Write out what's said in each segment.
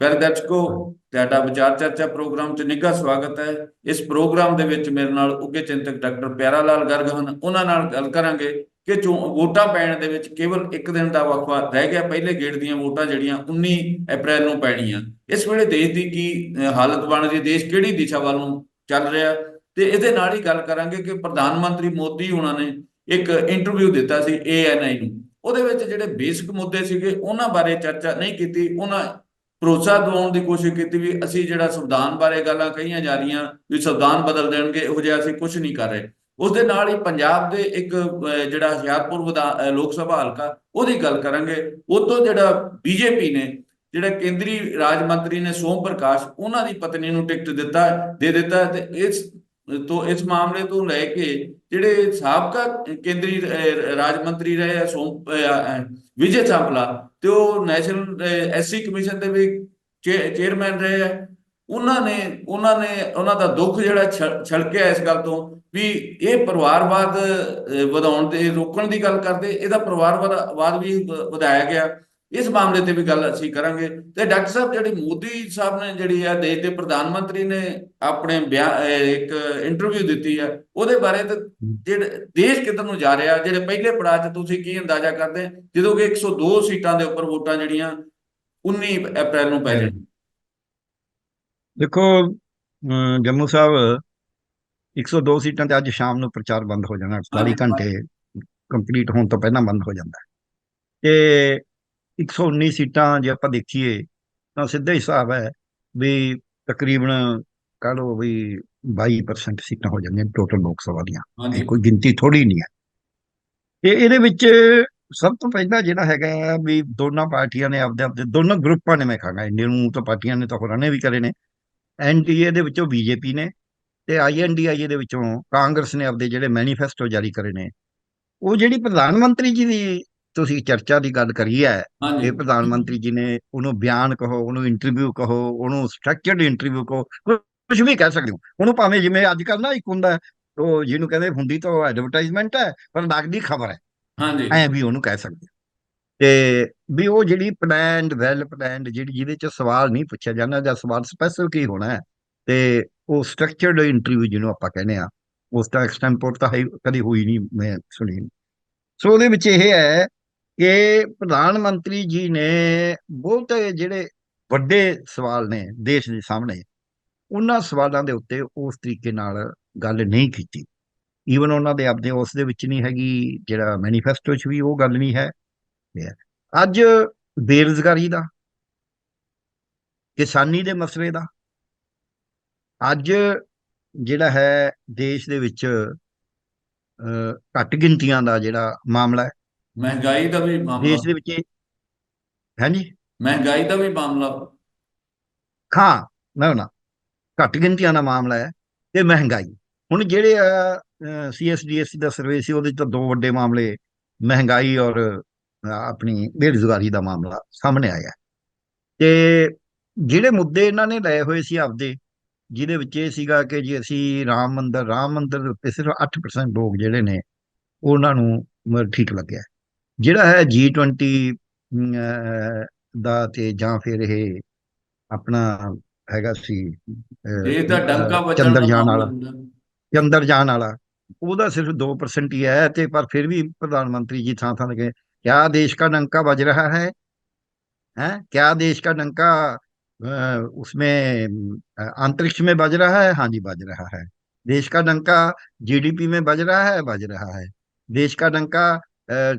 ਪਿਆਰੇ ਦਰਸ਼ਕੋ ਤੁਹਾਡਾ ਵਿਚਾਰ ਚਰਚਾ ਪ੍ਰੋਗਰਾਮ 'ਚ ਨਿੱਘਾ ਸਵਾਗਤ ਹੈ। ਇਸ ਪ੍ਰੋਗਰਾਮ ਦੇ ਵਿੱਚ ਮੇਰੇ ਨਾਲ ਉੱਘੇ ਚਿੰਤਕ ਡਾਕਟਰ ਪਿਆਰਾ ਲਾਲ ਗਰਗ ਹਨ ਉਹਨਾਂ ਨਾਲ ਗੱਲ ਕਰਾਂਗੇ ਕਿ ਵੋਟਾਂ ਪੈਣ ਦੇ ਵਿੱਚ ਕੇਵਲ ਇੱਕ ਦਿਨ ਦਾ ਵਕਫਾ ਰਹਿ ਗਿਆ, ਪਹਿਲੇ ਗੇੜ ਦੀਆਂ ਵੋਟਾਂ ਜਿਹੜੀਆਂ 19 ਅਪ੍ਰੈਲ ਨੂੰ ਪੈਣੀਆਂ। ਇਸ ਵੇਲੇ ਦੇਸ਼ ਦੀ ਕੀ ਹਾਲਤ ਬਣ ਰਹੀ ਦੇਸ਼ ਕਿਹੜੀ ਦਿਸ਼ਾ ਵੱਲ ਨੂੰ ਚੱਲ ਰਿਹਾ? ਤੇ ਇਹਦੇ ਨਾਲ ਹੀ ਗੱਲ ਕਰਾਂਗੇ ਕਿ ਪ੍ਰਧਾਨ ਮੰਤਰੀ ਮੋਦੀ ਉਹਨਾਂ ਨੇ ਇੱਕ ਇੰਟਰਵਿਊ ਦਿੱਤਾ ਸੀ ਏਐਨਆਈ ਨੂੰ। ਉਹਦੇ ਵਿੱਚ ਜਿਹੜੇ ਬੇਸਿਕ ਮੁੱਦੇ ਸੀਗੇ, ਉਹਨਾਂ ਬਾਰੇ ਚਰਚਾ ਨਹੀਂ ਕੀਤੀ, ਉਹਨਾਂ ਭਰੋਸਾ ਦਿਵਾਉਣ ਦੀ ਕੋਸ਼ਿਸ਼ ਕੀਤੀ ਵੀ ਅਸੀਂ ਜਿਹੜਾ ਸੰਵਿਧਾਨ ਬਾਰੇ ਗੱਲਾਂ ਕਹੀਆਂ ਜਾ ਰਹੀਆਂ ਵੀ ਸੰਵਿਧਾਨ ਬਦਲ ਦੇਣਗੇ, ਇਹੋ ਜਿਹਾ ਅਸੀਂ ਕੁਝ ਨਹੀਂ ਕਰ ਰਹੇ। ਉਸ ਦੇ ਨਾਲ ਹੀ ਪੰਜਾਬ ਦੇ ਇੱਕ ਜਿਹੜਾ ਹੁਸ਼ਿਆਰਪੁਰ ਵਿਧਾ- ਲੋਕ ਸਭਾ ਹਲਕਾ, ਉਹਦੀ ਗੱਲ ਕਰਾਂਗੇ। ਉਹ ਜਿਹੜਾ ਬੀਜੇਪੀ ਨੇ, ਜਿਹੜਾ ਕੇਂਦਰੀ ਰਾਜ ਮੰਤਰੀ ਨੇ ਸੋਮ ਪ੍ਰਕਾਸ਼, ਉਹਨਾਂ ਦੀ ਪਤਨੀ ਨੂੰ ਟਿਕਟ ਦਿੱਤਾ, ਦੇ ਦਿੱਤਾ ਤੇ ਇਸ ਤੋਂ ਇਸ ਮਾਮਲੇ ਤੋਂ ਲੈ ਕੇ ਜਿਹੜੇ ਸਾਬਕਾ ਕੇਂਦਰੀ ਰਾਜ ਮੰਤਰੀ ਰਹੇ ਆ, ਸੋਮ ਵਿਜੇ ਚਾਵਲਾ ਤੇ ਉਹ ਨੈਸ਼ਨਲ ਐਸਸੀ ਕਮਿਸ਼ਨ ਦੇ ਵੀ ਚੇਅਰਮੈਨ ਰਹੇ ਆ। ਉਹਨਾਂ ਨੇ ਉਹਨਾਂ ਨੇ, ਉਹਨਾਂ ਦਾ ਦੁੱਖ ਜਿਹੜਾ ਛਲ- ਛਲਕਿਆ ਇਸ ਗੱਲ ਤੋਂ ਵੀ ਇਹ ਪਰਿਵਾਰਵਾਦ ਵਧਾਉਣ ਦੇ ਰੋਕਣ ਦੀ ਗੱਲ ਕਰਦੇ, ਇਹਦਾ ਪਰਿਵਾਰਵਾਦ ਵੀ, ਵਧਾਇਆ ਗਿਆ। ਇਸ ਮਾਮਲੇ ਤੇ ਵੀ ਗੱਲ ਅਸੀਂ ਕਰਾਂਗੇ ਤੇ ਡਾਕਟਰ ਸਾਹਿਬ ਜਿਹੜੀ ਮੋਦੀ ਸਾਹਿਬ ਨੇ ਜਿਹੜੀ ਆ ਦੇਸ਼ ਦੇ ਪ੍ਰਧਾਨ ਮੰਤਰੀ ਨੇ ਆਪਣੇ ਇੱਕ ਇੰਟਰਵਿਊ ਦਿੱਤੀ ਆ ਉਹਦੇ ਬਾਰੇ ਤੇ ਜਿਹੜੇ ਦੇਸ਼ ਕਿੱਧਰ ਨੂੰ ਜਾ ਰਿਹਾ ਜਿਹੜੇ ਪਹਿਲੇ ਪੜਾਅ 'ਚ ਤੁਸੀਂ ਕੀ ਅੰਦਾਜ਼ਾ ਕਰਦੇ? ਜਦੋਂ ਕਿ 102 ਸੀਟਾਂ ਦੇ ਉੱਪਰ ਵੋਟਾਂ ਜਿਹੜੀਆਂ 19 ਅਪ੍ਰੈਲ ਨੂੰ ਪੈ ਜਾਣ। ਦੇਖੋ ਜੰਮੂ ਸਾਹਿਬ 102 ਸੀਟਾਂ ਤੇ ਅੱਜ ਸ਼ਾਮ ਨੂੰ ਪ੍ਰਚਾਰ ਬੰਦ ਹੋ ਜਾਣਾ 48 ਘੰਟੇ ਕੰਪਲੀਟ ਹੋਣ ਤੋਂ ਪਹਿਲਾਂ ਬੰਦ ਹੋ ਜਾਂਦਾ। ਤੇ 119 ਸੀਟਾਂ ਜੇ ਆਪਾਂ ਦੇਖੀਏ ਤਾਂ ਸਿੱਧਾ ਹੀ ਹਿਸਾਬ ਹੈ ਵੀ ਤਕਰੀਬਨ ਕਹ ਲਓ ਵੀ 22% ਸੀਟਾਂ ਹੋ ਜਾਂਦੀਆਂ ਟੋਟਲ ਲੋਕ ਸਭਾ ਦੀਆਂ। ਇਹ ਕੋਈ ਗਿਣਤੀ ਥੋੜੀ ਨਹੀਂ ਹੈ। ਤੇ ਇਹਦੇ ਵਿੱਚ ਸਭ ਤੋਂ ਪਹਿਲਾਂ ਜਿਹੜਾ ਹੈਗਾ ਵੀ ਦੋਨਾਂ ਪਾਰਟੀਆਂ ਨੇ ਆਪਦੇ ਆਪਦੇ ਦੋਨੋਂ ਗਰੁੱਪਾਂ ਨੇ ਮੈਂ ਕਹਾਂਗਾ ਇੰਡੀਅਨ ਨੂੰ ਤਾਂ ਪਾਰਟੀਆਂ ਨੇ ਤਾਂ ਹੋਰਾਂ ਨੇ ਵੀ ਕਰੇ ਨੇ। ਐਨਡੀਏ ਦੇ ਵਿੱਚੋਂ ਬੀਜੇਪੀ ਨੇ ਤੇ ਆਈਐਨਡੀਆਈ ਦੇ ਵਿੱਚੋਂ ਕਾਂਗਰਸ ਨੇ ਆਪਦੇ ਜਿਹੜੇ ਮੈਨੀਫੈਸਟੋ ਜਾਰੀ ਕਰੇ ਨੇ। ਉਹ ਜਿਹੜੀ ਪ੍ਰਧਾਨ ਮੰਤਰੀ ਜੀ ਦੀ ਤੁਸੀਂ ਚਰਚਾ ਦੀ ਗੱਲ ਕਰੀ ਹੈ ਇਹ ਪ੍ਰਧਾਨ ਮੰਤਰੀ ਜੀ ਨੇ ਉਹਨੂੰ ਬਿਆਨ ਕਹੋ ਉਹਨੂੰ ਇੰਟਰਵਿਊ ਕਹੋ ਉਹਨੂੰ ਸਟਰਕਚਰਡ ਇੰਟਰਵਿਊ ਕਹੋ ਕੁਝ ਵੀ ਕਹਿ ਸਕਦੇ ਹੋ ਉਹਨੂੰ ਭਾਵੇਂ ਜਿਵੇਂ ਅੱਜ ਕੱਲ੍ਹ ਨਾ ਇੱਕ ਹੁੰਦਾ ਉਹ ਜਿਹਨੂੰ ਕਹਿੰਦੇ ਹੁੰਦੀ ਤਾਂ ਐਡਵਰਟਾਈਜ਼ਮੈਂਟ ਹੈ ਪਰ ਲੱਗਦੀ ਖਬਰ ਹੈ ਹਾਂਜੀ ਐ ਵੀ ਉਹਨੂੰ ਕਹਿ ਸਕਦੇ। ਤੇ ਵੀ ਉਹ ਜਿਹੜੀ ਪਲਾਨਡ ਵੈਲ ਪਲਾਨਡ ਜਿਹੜੀ ਜਿਹਦੇ ਚ ਸਵਾਲ ਨਹੀਂ ਪੁੱਛਿਆ ਜਾਂਦਾ ਜਾਂ ਸਵਾਲ ਸਪੈਸੀਫਿਕ ਹੀ ਹੋਣਾ ਹੈ ਤੇ ਉਹ ਸਟਰਕਚਰਡ ਇੰਟਰਵਿਊ ਜਿਹਨੂੰ ਆਪਾਂ ਕਹਿੰਦੇ ਆ ਉਸ ਦਾ ਐਕਸਟੈਂਪੋਰਟ ਤਾਂ ਕਦੀ ਹੋਈ ਨਹੀਂ ਮੈਂ ਸੁਣੀ। ਸੋ ਉਹਦੇ ਵਿੱਚ ਇਹ ਹੈ ਕਿ ਪ੍ਰਧਾਨ ਮੰਤਰੀ ਜੀ ਨੇ ਬਹੁਤੇ ਜਿਹੜੇ ਵੱਡੇ ਸਵਾਲ ਨੇ ਦੇਸ਼ ਦੇ ਸਾਹਮਣੇ, ਉਹਨਾਂ ਸਵਾਲਾਂ ਦੇ ਉੱਤੇ ਉਸ ਤਰੀਕੇ ਨਾਲ ਗੱਲ ਨਹੀਂ ਕੀਤੀ। ਈਵਨ ਉਹਨਾਂ ਦੇ ਆਪਦੇ ਉਸ ਦੇ ਵਿੱਚ ਨਹੀਂ ਹੈਗੀ, ਜਿਹੜਾ ਮੈਨੀਫੈਸਟੋ 'ਚ ਵੀ ਉਹ ਗੱਲ ਨਹੀਂ ਹੈ। ਅੱਜ ਬੇਰੁਜ਼ਗਾਰੀ ਦਾ, ਕਿਸਾਨੀ ਦੇ ਮਸਲੇ ਦਾ, ਅੱਜ ਜਿਹੜਾ ਹੈ ਦੇਸ਼ ਦੇ ਵਿੱਚ ਘੱਟ ਗਿਣਤੀਆਂ ਦਾ ਜਿਹੜਾ ਮਾਮਲਾ ਹੈ ਮਹਿੰਗਾਈ ਦਾ ਵੀ ਮਾਮਲਾ। ਦੇਸ਼ ਦੇ ਵਿੱਚ ਹਾਂਜੀ? ਮਹਿੰਗਾਈ ਦਾ ਵੀ ਮਾਮਲਾ। ਹਾਂ ਨਾ ਨਾ ਘੱਟ ਗਿਣਤੀਆਂ ਦਾ ਮਾਮਲਾ ਹੈ ਤੇ ਮਹਿੰਗਾਈ। ਹੁਣ ਜਿਹੜੇ ਸੀਐਸਡੀਐਸ ਦਾ ਸਰਵੇ ਸੀ ਉਹਦੇ 'ਚ ਤਾਂ ਦੋ ਵੱਡੇ ਮਾਮਲੇ ਮਹਿੰਗਾਈ ਔਰ ਆਪਣੀ ਬੇਰੁਜ਼ਗਾਰੀ ਦਾ ਮਾਮਲਾ ਸਾਹਮਣੇ ਆਇਆ। ਤੇ ਜਿਹੜੇ ਮੁੱਦੇ ਇਹਨਾਂ ਨੇ ਲਏ ਹੋਏ ਸੀ ਆਪਦੇ ਜਿਹਦੇ ਵਿੱਚ ਇਹ ਸੀਗਾ ਕਿ ਜੀ ਅਸੀਂ ਰਾਮ ਮੰਦਰ ਰਾਮ ਮੰਦਰ ਦੇ ਉੱਤੇ ਸਿਰਫ 8% ਲੋਕ ਜਿਹੜੇ ਨੇ ਉਹਨਾਂ ਨੂੰ ਠੀਕ ਲੱਗਿਆ। ਜਿਹੜਾ ਹੈ G20 ਅਮ, ਅਹ, ਦਾ ਤੇ ਜਾਂ ਫਿਰ ਇਹ ਆਪਣਾ ਹੈਗਾ ਸੀ ਅਹ, ਇਹ ਤਾਂ ਡੰਕਾ ਅਹ, ਵੱਜਣ ਦਾ ਚੰਦਰਯਾਨ ਮਾਮਲਾ ਵਾਲਾ ਹੁੰਦਾ ਚੰਦਰਯਾਨ ਵਾਲਾ ਉਹਦਾ ਸਿਰਫ 2% ਹੀ ਹੈ ਤੇ ਪਰ ਫਿਰ ਵੀ ਪ੍ਰਧਾਨ ਮੰਤਰੀ ਜੀ ਥਾਂ ਥਾਂ ਲਗੇ ਕਿਆ ਦੇਸ਼ का डंका बज रहा है हैं क्या देश का डंका अ, उसमें अ, अंतरिक्ष में बज रहा है हाँ जी बज रहा है देश का डंका जीडीपी में बज रहा है बज रहा है देश का डंका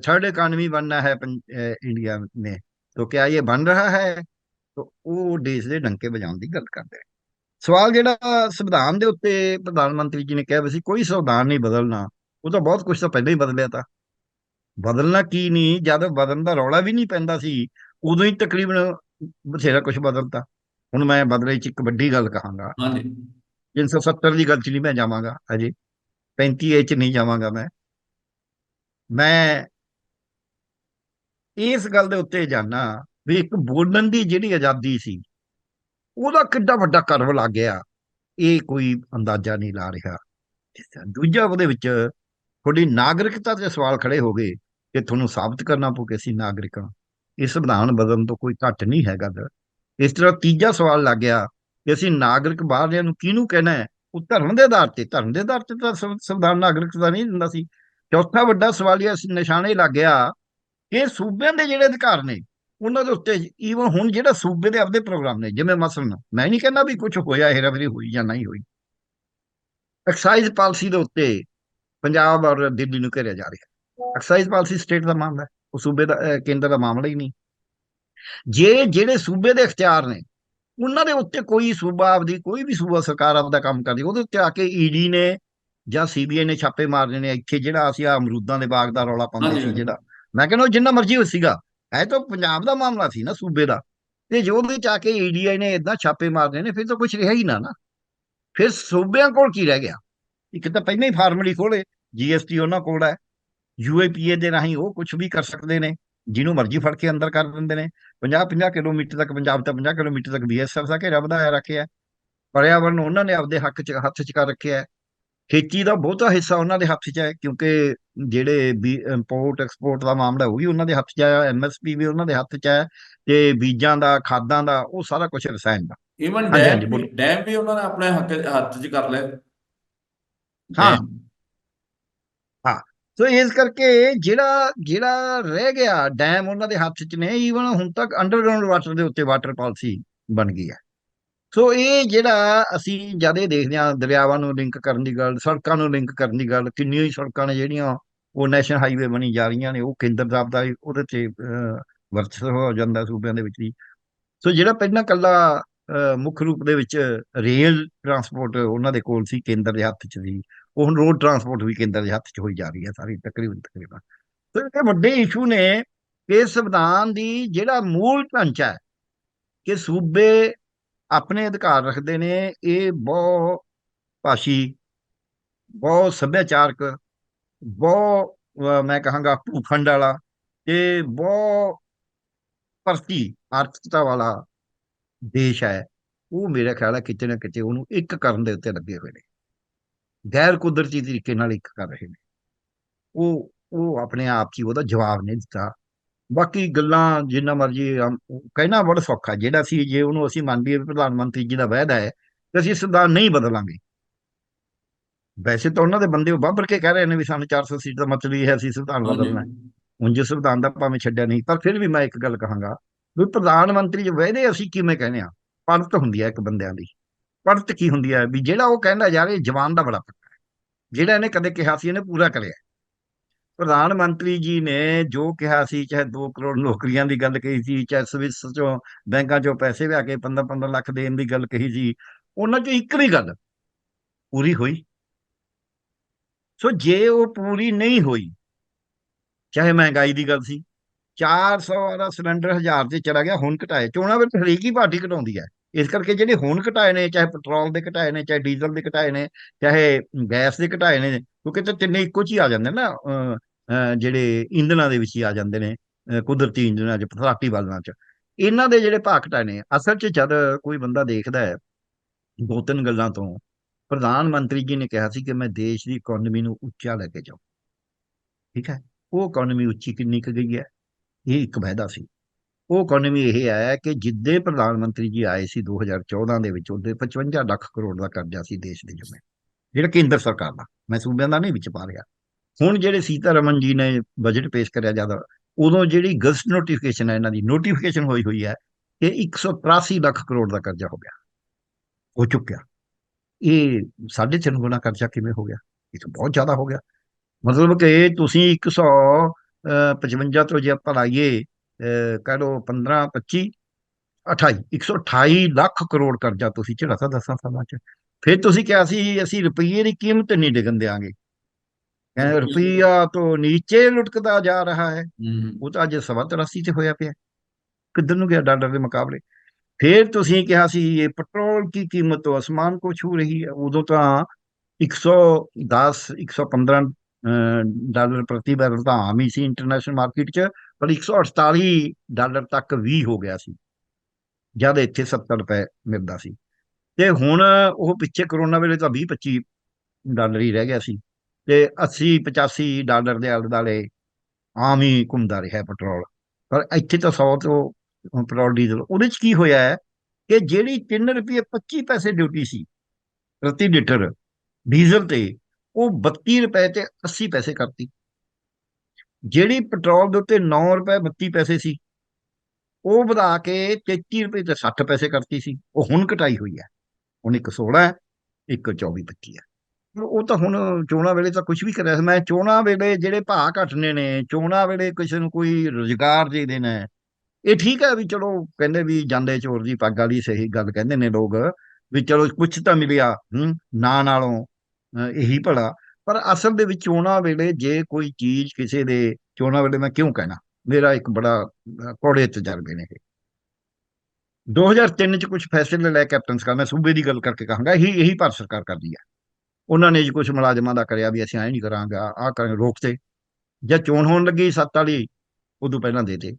थर्ड इकॉनमी बनना है पं- अ, इंडिया में तो क्या ये बन रहा है तो ਉਹ ਦੇਸ਼ ਦੇ ਡੰਕੇ ਵਜਾਉਣ ਦੀ ਗੱਲ ਕਰਦੇ ਨੇ ਸਵਾਲ ਜਿਹੜਾ ਸੰਵਿਧਾਨ ਦੇ ਉੱਤੇ ਪ੍ਰਧਾਨ ਮੰਤਰੀ ਜੀ ਨੇ ਕਿਹਾ ਵੀ ਸੀ ਕੋਈ ਸੰਵਿਧਾਨ ਨਹੀਂ ਬਦਲਣਾ ਉਹ ਤਾਂ ਬਹੁਤ ਕੁਝ ਤਾਂ ਪਹਿਲਾਂ ਹੀ ਬਦਲਿਆ ਤਾਂ ਬਦਲਣਾ ਕੀ ਨਹੀਂ ਜਦ ਬਦਲਣ ਦਾ ਰੌਲਾ ਵੀ ਨਹੀਂ ਪੈਂਦਾ ਸੀ ਉਦੋਂ ਹੀ ਤਕਰੀਬਨ ਬਥੇਰਾ ਕੁਝ ਬਦਲਤਾ ਹੁਣ ਮੈਂ ਬਦਲੇ ਚ ਇੱਕ ਵੱਡੀ ਗੱਲ ਕਹਾਂਗਾ ਹਾਂਜੀ 370 ਦੀ ਗੱਲ ਚ ਨਹੀਂ ਮੈਂ ਜਾਵਾਂਗਾ ਅਜੇ 35 ਏ ਚ ਨਹੀਂ ਜਾਵਾਂਗਾ ਮੈਂ ਮੈਂ ਇਸ ਗੱਲ ਦੇ ਉੱਤੇ ਜਾਣਾ ਵੀ ਇੱਕ ਬੋਲਣ ਦੀ ਜਿਹੜੀ ਆਜ਼ਾਦੀ ਸੀ, ਉਹਦਾ ਕਿੱਡਾ ਵੱਡਾ ਕਰਵ ਲੱਗ ਗਿਆ। ਇਹ ਕੋਈ ਅੰਦਾਜ਼ਾ ਨਹੀਂ ਲਾ ਰਿਹਾ। ਦੂਜਾ ਉਹਦੇ ਵਿੱਚ ਤੁਹਾਡੀ ਨਾਗਰਿਕਤਾ ਦੇ ਸਵਾਲ ਖੜੇ ਹੋ ਗਏ ਕਿ ਤੁਹਾਨੂੰ ਸਾਬਤ ਕਰਨਾ ਪਊ ਕਿ ਅਸੀਂ ਨਾਗਰਿਕ ਹਾਂ। ਇਹ ਸੰਵਿਧਾਨ ਬਦਲਣ ਤੋਂ ਕੋਈ ਘੱਟ ਨਹੀਂ ਹੈਗਾ ਗਾ। ਇਸ ਤਰ੍ਹਾਂ ਤੀਜਾ ਸਵਾਲ ਲੱਗ ਗਿਆ ਕਿ ਅਸੀਂ ਨਾਗਰਿਕ ਬਾਹਰਲਿਆਂ ਨੂੰ ਕਿਹਨੂੰ ਕਹਿਣਾ ਹੈ? ਉਹ ਧਰਮ ਦੇ ਆਧਾਰ ਤੇ। ਧਰਮ ਦੇ ਆਧਾਰ ਤੇ ਤਾਂ ਸੰਵ- ਸੰਵਿਧਾਨ ਨਾਗਰਿਕਤਾ ਨਹੀਂ ਦਿੰਦਾ ਸੀ। ਚੌਥਾ ਵੱਡਾ ਸਵਾਲ ਇਹ ਨਿਸ਼ਾਨੇ ਲੱਗ ਗਿਆ ਕਿ ਸੂਬਿਆਂ ਦੇ ਜਿਹੜੇ ਅਧਿਕਾਰ ਨੇ, ਉਹਨਾਂ ਦੇ ਉੱਤੇ ਈਵਨ ਹੁਣ ਜਿਹੜਾ ਸੂਬੇ ਦੇ ਆਪਦੇ ਪ੍ਰੋਗਰਾਮ ਨੇ, ਜਿਵੇਂ ਮਸਲਨ ਮੈਂ ਨਹੀਂ ਕਹਿੰਦਾ ਵੀ ਕੁਝ ਹੋਇਆ ਹੇਰਾਫੇਰੀ ਹੋਈ ਜਾਂ ਨਹੀਂ ਹੋਈ। ਐਕਸਾਈਜ਼ ਪਾਲਿਸੀ ਦੇ ਉੱਤੇ ਪੰਜਾਬ ਔਰ ਦਿੱਲੀ ਨੂੰ ਘੇਰਿਆ ਜਾ ਰਿਹਾ। ਐਕਸਾਈਜ਼ ਪਾਲਿਸੀ ਸਟੇਟ ਦਾ ਮਾਮਲਾ ਹੈ, ਉਹ ਸੂਬੇ ਦਾ ਕੇਂਦਰ ਦਾ ਮਾਮਲਾ ਹੀ ਨਹੀਂ। ਜੇ ਜਿਹੜੇ ਸੂਬੇ ਦੇ ਇਖਤਿਆਰ ਨੇ, ਉਹਨਾਂ ਦੇ ਉੱਤੇ ਕੋਈ ਸੂਬਾ ਆਪਦੀ, ਕੋਈ ਵੀ ਸੂਬਾ ਸਰਕਾਰ ਆਪਦਾ ਕੰਮ ਕਰਦੀ, ਉਹਦੇ ਉੱਤੇ ਆ ਕੇ ਈਡੀ ਨੇ ਜਾਂ ਸੀਬੀਆਈ ਨੇ ਛਾਪੇ ਮਾਰਨੇ ਨੇ ਇੱਥੇ ਜਿਹੜਾ ਅਸੀਂ ਆ ਅਮਰੂਦਾਂ ਦੇ ਬਾਗ ਦਾ ਰੌਲਾ ਪਾਉਂਦੇ ਸੀ। ਜਿਹੜਾ। ਮੈਂ ਕਹਿੰਦਾ ਉਹ ਜਿੰਨਾ ਮਰਜ਼ੀ ਹੋ ਸੀਗਾ। ਇਹ ਤਾਂ ਪੰਜਾਬ ਦਾ ਮਾਮਲਾ ਸੀ ਨਾ ਸੂਬੇ ਦਾ। ਤੇ ਜੋ ਉਹਦੇ ਚ ਆ ਕੇ ਈਡੀਆਈ ਨੇ ਇਦਾਂ ਛਾਪੇ ਮਾਰਨੇ ਨੇ ਫਿਰ ਤਾਂ ਕੁਝ ਰਿਹਾ ਹੀ ਨਾ ਨਾ। ਫਿਰ ਸੂਬਿਆਂ ਕੋਲ ਕੀ ਰਹਿ ਗਿਆ? ਇੱਕ ਤਾਂ ਪਹਿਲਾਂ ਹੀ ਫਾਰਮਲੀ ਖੋਲੇ ਜੀਐਸਟੀ ਉਹਨਾਂ ਕੋਲ ਹੈ। ਯੂਏਪੀਏ ਦੇ ਰਾਹੀਂ ਉਹ ਕੁਝ ਵੀ ਕਰ ਸਕਦੇ ਨੇ ਜਿਹਨੂੰ ਮਰਜ਼ੀ ਫੜ ਕੇ ਅੰਦਰ ਕਰ ਦਿੰਦੇ ਨੇ। 50 50 ਕਿਲੋਮੀਟਰ ਤੱਕ ਪੰਜਾਬ ਤੋਂ 50 ਕਿਲੋਮੀਟਰ ਤੱਕ ਬੀਐਸਐਫ ਦਾ ਘੇਰਾ ਵਧਾਇਆ ਰੱਖਿਆ। ਪਰਿਆਵਰਨ ਉਹਨਾਂ ਨੇ ਆਪਦੇ ਹੱਕ ਚ ਹੱਥ ਚ ਕਰ ਰੱਖਿਆ। ਖੇਤੀ ਦਾ ਬਹੁਤਾ ਹਿੱਸਾ ਉਹਨਾਂ ਦੇ ਹੱਥ 'ਚ ਹੈ ਕਿਉਂਕਿ ਜਿਹੜੇ ਵੀ ਇੰਪੋਰਟ ਐਕਸਪੋਰਟ ਦਾ ਮਾਮਲਾ ਉਹ ਵੀ ਉਹਨਾਂ ਦੇ ਹੱਥ 'ਚ ਹੈ ਐਮਐਸਪੀ ਵੀ ਉਹਨਾਂ ਦੇ ਹੱਥ 'ਚ ਹੈ ਤੇ ਬੀਜਾਂ ਦਾ ਖਾਦਾਂ ਦਾ ਉਹ ਸਾਰਾ ਕੁਝ ਰਸਾਇਣ ਦਾ। ਹਾਂਜੀ, ਡੈਮ ਵੀ ਬੋਲੋ। ਡੈਮ ਵੀ ਉਹਨਾਂ ਨੇ ਆਪਣੇ ਹੱਥ 'ਚ ਕਰ ਲਏ ਹਾਂ। ਡੈਮ। ਸੋ ਇਸ ਕਰਕੇ ਜਿਹੜਾ ਜਿਹੜਾ ਰਹਿ ਗਿਆ ਡੈਮ ਉਹਨਾਂ ਦੇ ਹੱਥ 'ਚ ਨੇ ਈਵਨ ਹੁਣ ਤੱਕ ਅੰਡਰਗਰਾਉਂਡ ਵਾਟਰ ਦੇ ਉੱਤੇ ਵਾਟਰ ਪਾਲਿਸੀ ਬਣ ਗਈ ਹੈ। ਸੋ ਇਹ ਜਿਹੜਾ ਅਸੀਂ ਜਦ ਇਹ ਦੇਖਦੇ ਹਾਂ ਦਰਿਆਵਾਂ ਨੂੰ ਲਿੰਕ ਕਰਨ ਦੀ ਗੱਲ ਸੜਕਾਂ ਨੂੰ ਲਿੰਕ ਕਰਨ ਦੀ ਗੱਲ ਕਿੰਨੀਆਂ ਹੀ ਸੜਕਾਂ ਨੇ ਜਿਹੜੀਆਂ ਉਹ ਨੈਸ਼ਨਲ ਹਾਈਵੇ ਬਣੀ ਜਾ ਰਹੀਆਂ ਨੇ ਉਹ ਕੇਂਦਰ ਸਾਹਿਬ ਦਾ ਉਹਦੇ ਤੇ ਅਹ, ਵਰਚਸਵ ਹੋ ਜਾਂਦਾ ਸੂਬਿਆਂ ਦੇ ਵਿੱਚ ਵੀ। ਸੋ ਜਿਹੜਾ ਪਹਿਲਾਂ ਕੱਲਾ ਮੁੱਖ ਰੂਪ ਦੇ ਵਿੱਚ ਰੇਲ ਟਰਾਂਸਪੋਰਟ ਉਹਨਾਂ ਦੇ ਕੋਲ ਸੀ ਕੇਂਦਰ ਦੇ ਹੱਥ 'ਚ ਸੀ ਉਹ ਹੁਣ ਰੋਡ ਟਰਾਂਸਪੋਰਟ ਵੀ ਕੇਂਦਰ ਦੇ ਹੱਥ 'ਚ ਹੋਈ ਜਾ ਰਹੀ ਹੈ ਸਾਰੀ ਤਕਰੀਬਨ ਤਕਰੀਬਨ। ਸੋ ਇਹ ਵੱਡੇ ਇਸ਼ੂ ਨੇ ਕਿ ਸੰਵਿਧਾਨ ਦੀ ਜਿਹੜਾ ਮੂਲ ਢਾਂਚਾ ਹੈ ਕਿ ਸੂਬੇ ਆਪਣੇ ਅਧਿਕਾਰ ਰੱਖਦੇ ਨੇ, ਇਹ ਬਹੁ ਭਾਸ਼ੀ ਬਹੁਤ ਸੱਭਿਆਚਾਰਕ ਬਹੁਤ ਮੈਂ ਕਹਾਂਗਾ ਭੂਖੰਡ ਵਾਲਾ ਤੇ ਬਹੁਤ ਪਰਤੀ ਆਰਥਿਕਤਾ ਵਾਲਾ ਦੇਸ਼ ਹੈ। ਉਹ ਮੇਰਾ ਖਿਆਲ ਹੈ ਕਿਤੇ ਨਾ ਕਿਤੇ ਉਹਨੂੰ ਇੱਕ ਕਰਨ ਦੇ ਉੱਤੇ ਲੱਗੇ ਹੋਏ ਨੇ। ਗੈਰ ਕੁਦਰਤੀ ਤਰੀਕੇ ਨਾਲ ਇੱਕ ਕਰ ਰਹੇ ਨੇ। ਉਹ ਉਹ ਆਪਣੇ ਆਪ 'ਚ ਹੀ ਉਹਦਾ ਜਵਾਬ ਨਹੀਂ ਦਿੱਤਾ। ਬਾਕੀ ਗੱਲਾਂ ਜਿੰਨਾ ਮਰਜ਼ੀ ਕਹਿਣਾ ਬੜਾ ਸੌਖਾ ਜਿਹੜਾ ਸੀ ਜੇ ਉਹਨੂੰ ਅਸੀਂ ਮੰਨ ਲਈਏ ਵੀ ਪ੍ਰਧਾਨ ਮੰਤਰੀ ਜੀ ਦਾ ਵਾਅਦਾ ਹੈ ਤੇ ਅਸੀਂ ਸੰਵਿਧਾਨ ਨਹੀਂ ਬਦਲਾਂਗੇ। ਵੈਸੇ ਤਾਂ ਉਹਨਾਂ ਦੇ ਬੰਦੇ ਉਹ ਬਾਬਰ ਕੇ ਕਹਿ ਰਹੇ ਨੇ ਵੀ ਸਾਨੂੰ 400 ਸੀਟ ਦਾ ਮਤਲਬ ਇਹ ਹੈ ਅਸੀਂ ਸੰਵਿਧਾਨ ਬਦਲਣਾ ਉਂਝ ਸੰਵਿਧਾਨ ਦਾ ਭਾਵੇਂ ਛੱਡਿਆ ਨਹੀਂ ਪਰ ਫਿਰ ਵੀ ਮੈਂ ਇੱਕ ਗੱਲ ਕਹਾਂਗਾ ਵੀ ਪ੍ਰਧਾਨ ਮੰਤਰੀ ਜੋ ਵਾਅਦੇ ਅਸੀਂ ਕਿਵੇਂ ਕਹਿੰਦੇ ਆ ਪੜਤ ਹੁੰਦੀ ਹੈ ਇੱਕ ਬੰਦਿਆਂ ਦੀ। ਪੜਤ ਕੀ ਹੁੰਦੀ ਹੈ? ਵੀ ਜਿਹੜਾ ਉਹ ਕਹਿੰਦਾ ਯਾਰ ਇਹ ਜਵਾਨ ਦਾ ਬੜਾ ਪੱਕਾ ਹੈ। ਜਿਹੜਾ ਇਹਨੇ ਕਦੇ ਕਿਹਾ ਸੀ ਇਹਨੇ ਪੂਰਾ ਕਰਿਆ ਪ੍ਰਧਾਨ ਮੰਤਰੀ ਜੀ ਨੇ ਜੋ ਕਿਹਾ ਸੀ, ਚਾਹੇ 2 ਕਰੋੜ ਨੌਕਰੀਆਂ ਦੀ ਗੱਲ ਕਹੀ ਸੀ, ਚਾਹੇ ਸਵਿਸ ਚੋਂ ਬੈਂਕਾਂ ਚੋਂ ਪੈਸੇ ਲਿਆ ਕੇ 15 15 ਲੱਖ ਦੇਣ ਦੀ ਗੱਲ ਕਹੀ ਸੀ, ਉਹਨਾਂ ਚੋਂ ਇੱਕ ਵੀ ਗੱਲ ਪੂਰੀ ਹੋਈ। ਸੋ ਜੇ ਉਹ ਪੂਰੀ ਨਹੀਂ ਹੋਈ, ਚਾਹੇ ਮਹਿੰਗਾਈ ਦੀ ਗੱਲ ਸੀ 400 ਵਾਲਾ ਸਿਲੰਡਰ 1000 ਤੇ ਚਲਾ ਗਿਆ, ਹੁਣ ਘਟਾਏ। ਚੋਣਾਂ ਵਿੱਚ ਹਰੇਕ ਹੀ ਪਾਰਟੀ ਘਟਾਉਂਦੀ ਹੈ। ਇਸ ਕਰਕੇ ਜਿਹੜੇ ਹੁਣ ਘਟਾਏ ਨੇ, ਚਾਹੇ ਪੈਟਰੋਲ ਦੇ ਘਟਾਏ ਨੇ, ਚਾਹੇ ਡੀਜ਼ਲ ਦੇ ਘਟਾਏ ਨੇ, ਚਾਹੇ ਗੈਸ ਦੇ ਘਟਾਏ ਨੇ, ਕਿਉਂਕਿ ਤੇ ਤਿੰਨੇ ਇੱਕੋ ਚ ਹੀ ਆ ਜਾਂਦੇ ਨੇ ਨਾ ਜਿਹੜੇ ਇੰਧਨਾਂ ਦੇ ਵਿੱਚ ਹੀ ਆ ਜਾਂਦੇ ਨੇ ਕੁਦਰਤੀ ਇੰਧਨਾਂ ਚ ਫਸਾਟੀ ਬਾਲਣਾਂ ਚ। ਇਹਨਾਂ ਦੇ ਜਿਹੜੇ ਭਾਅ ਨੇ, ਅਸਲ ਚ ਜਦ ਕੋਈ ਬੰਦਾ ਦੇਖਦਾ ਹੈ ਦੋ ਤਿੰਨ ਗੱਲਾਂ ਤੋਂ, ਪ੍ਰਧਾਨ ਮੰਤਰੀ ਜੀ ਨੇ ਕਿਹਾ ਸੀ ਕਿ ਮੈਂ ਦੇਸ਼ ਦੀ ਇਕਨੋਮੀ ਨੂੰ ਉੱਚਾ ਲੈ ਕੇ ਜਾਉਂ ਠੀਕ ਹੈ? ਉਹ ਇਕਨੋਮੀ ਉੱਚੀ ਕਿੰਨੀ ਕੁ ਗਈ ਹੈ? ਇਹ ਇੱਕ ਵਾਅਦਾ ਸੀ। ਉਹ ਇਕਨੋਮੀ ਇਹ ਹੈ ਕਿ ਜਿੱਦੇ ਪ੍ਰਧਾਨ ਮੰਤਰੀ ਜੀ ਆਏ ਸੀ 2014 ਦੇ ਵਿੱਚ, ਉਹਦੇ 55 ਲੱਖ ਕਰੋੜ ਦਾ ਕਰਜ਼ਾ ਸੀ ਦੇਸ਼ ਦੇ ਜਮੇ। ਜਿਹੜਾ ਕੇਂਦਰ ਸਰਕਾਰ ਦਾ। ਮੈਂ ਸੂਬਿਆਂ ਦਾ ਨਹੀਂ ਵਿੱਚ ਪਾ ਰਿਹਾ। ਹੁਣ ਜਿਹੜੇ ਸੀਤਾਰਮਨ ਜੀ ਨੇ ਬਜਟ ਪੇਸ਼ ਕਰਿਆ ਜ਼ਿਆਦਾ, ਉਦੋਂ ਜਿਹੜੀ ਗਜ਼ਟ ਨੋਟੀਫਿਕੇਸ਼ਨ ਹੈ, ਇਹਨਾਂ ਦੀ ਨੋਟੀਫਿਕੇਸ਼ਨ ਹੋਈ ਹੋਈ ਹੈ ਕਿ 183 ਲੱਖ ਕਰੋੜ ਦਾ ਕਰਜ਼ਾ ਹੋ ਗਿਆ। ਹੋ ਚੁੱਕਿਆ। ਇਹ ਸਾਢੇ ਤਿੰਨ ਗੁਣਾ ਕਰਜ਼ਾ ਕਿਵੇਂ ਹੋ ਗਿਆ? ਇਹ ਤਾਂ ਬਹੁਤ ਜ਼ਿਆਦਾ ਹੋ ਗਿਆ। ਮਤਲਬ ਕਿ ਤੁਸੀਂ 155 ਤੋਂ ਜੇ ਆਪਾਂ ਲਾਈਏ, ਅਹ, ਕਹਿ ਲਓ 15 25 28 128 ਲੱਖ ਕਰੋੜ ਕਰਜ਼ਾ ਤੁਸੀਂ ਚੜਾਤਾ ਦਸਾਂ ਸਾਲਾਂ ਚ। ਫਿਰ ਤੁਸੀਂ ਕਿਹਾ ਸੀ, ਅਸੀਂ ਰੁਪਈਏ ਦੀ ਕੀਮਤ ਨਹੀਂ ਡਿੱਗਣ ਦੇਾਂਗੇ ਰੁਪਈਆ ਤੋਂ ਨੀਚੇ ਲੁਟਕਦਾ ਜਾ ਰਹਾ ਹੈ। ਉਹ ਤਾਂ ਅੱਜ ਸਵਾ 83 ਤੇ ਹੋਇਆ ਪਿਆ। ਕਿੱਧਰ ਨੂੰ ਗਿਆ ਡਾਲਰ ਦੇ ਮੁਕਾਬਲੇ? ਫਿਰ ਤੁਸੀਂ ਕਿਹਾ ਸੀ ਇਹ ਪੈਟਰੋਲ ਦੀ ਕੀਮਤ ਤੋਂ ਅਸਮਾਨ ਕੋ ਛੂ ਰਹੀ ਹੈ। ਉਦੋਂ ਤਾਂ 110 115 ਅਹ, ਡਾਲਰ ਪ੍ਰਤੀ ਬੈਰਲ ਤਾਂ ਆਮ ਹੀ ਸੀ ਇੰਟਰਨੈਸ਼ਨਲ ਮਾਰਕੀਟ 'ਚ ਪਰ 148 ਡਾਲਰ ਤੱਕ ਵੀ ਹੋ ਗਿਆ ਸੀ। ਜਦ ਇੱਥੇ 70 ਰੁਪਏ ਮਿਲਦਾ ਸੀ। ਤੇ ਹੁਣ ਉਹ ਪਿੱਛੇ ਕਰੋਨਾ ਵੇਲੇ ਤਾਂ 20 25 ਡਾਲਰ ਹੀ ਰਹਿ ਗਿਆ ਸੀ। ਤੇ 80 85 ਡਾਲਰ ਦੇ ਆਲੇ ਦੁਆਲੇ ਆਮ ਹੀ ਘੁੰਮਦਾ ਰਿਹਾ ਪੈਟਰੋਲ। ਪਰ ਇੱਥੇ ਤਾਂ 100 ਤੋਂ ਪੈਟਰੋਲ ਡੀਜ਼ਲ। ਉਹਦੇ 'ਚ ਕੀ ਹੋਇਆ ਹੈ ਕਿ ਜਿਹੜੀ 3 ਰੁਪਏ 25 ਪੈਸੇ ਡਿਊਟੀ ਸੀ ਪ੍ਰਤੀ ਲੀਟਰ ਡੀਜ਼ਲ ਤੇ, ਉਹ 32 ਰੁਪਏ ਤੇ 80 ਪੈਸੇ ਕਰਤੀ। ਜਿਹੜੀ ਪੈਟਰੋਲ ਦੇ ਉੱਤੇ 9 ਰੁਪਏ 32 ਪੈਸੇ ਸੀ, ਉਹ ਵਧਾ ਕੇ 33 ਰੁਪਏ ਤੇ 60 ਪੈਸੇ ਕਰਤੀ ਸੀ। ਉਹ ਹੁਣ ਘਟਾਈ ਹੋਈ ਹੈ। ਹੁਣ ਇੱਕ 16 ਹੈ, ਇੱਕ 24 25 ਹੈ। ਉਹ ਤਾਂ ਹੁਣ ਚੋਣਾਂ ਵੇਲੇ ਤਾਂ ਕੁਝ ਵੀ ਕਰਿਆ ਸੀ। ਮੈਂ ਚੋਣਾਂ ਵੇਲੇ ਜਿਹੜੇ ਭਾਅ ਘਟਨੇ ਨੇ ਚੋਣਾਂ ਵੇਲੇ ਕਿਸੇ ਨੂੰ ਕੋਈ ਰੁਜ਼ਗਾਰ ਦੇ ਦੇਣਾ ਇਹ ਠੀਕ ਹੈ ਵੀ ਚਲੋ ਕਹਿੰਦੇ ਵੀ ਜਾਂਦੇ ਚੋਰ ਦੀ ਪੱਗ ਵਾਲੀ ਸਹੀ ਗੱਲ ਕਹਿੰਦੇ ਨੇ ਲੋਕ ਵੀ ਚਲੋ ਕੁਝ ਤਾਂ ਮਿਲਿਆ ਹੂੰ ਨਾ ਨਾਲੋਂ ਇਹੀ ਭਲਾ। ਪਰ ਅਸਲ ਦੇ ਵਿੱਚ ਚੋਣਾਂ ਵੇਲੇ ਜੇ ਕੋਈ ਚੀਜ਼ ਕਿਸੇ ਦੇ ਚੋਣਾਂ ਵੇਲੇ ਮੈਂ ਕਿਉਂ ਕਹਿਣਾ? ਮੇਰਾ ਇੱਕ ਬੜਾ ਅਹ, ਕੌੜੇ ਤਜਰਬੇ ਨੇ ਇਹ। 2003 ਚ ਕੁਝ ਫੈਸਲੇ ਲੈ ਕੈਪਟਨ ਸਰਕਾਰ ਮੈਂ ਸੂਬੇ ਦੀ ਗੱਲ ਕਰਕੇ ਕਹਾਂਗਾ ਇਹੀ ਇਹੀ ਭਾਰਤ ਸਰਕਾਰ ਕਰਦੀ ਹੈ। ਉਹਨਾਂ ਨੇ ਜੀ ਕੁਝ ਮੁਲਾਜ਼ਮਾਂ ਦਾ ਕਰਿਆ ਵੀ ਅਸੀਂ ਐਂ ਨਹੀਂ ਕਰਾਂਗੇ ਆਹ ਕਰਾਂਗੇ ਰੋਕਤੇ ਜਦ ਚੋਣ ਹੋਣ ਲੱਗੀ ਸੱਤ ਵਾਲੀ, ਉਦੋਂ ਪਹਿਲਾਂ ਦੇਤੇ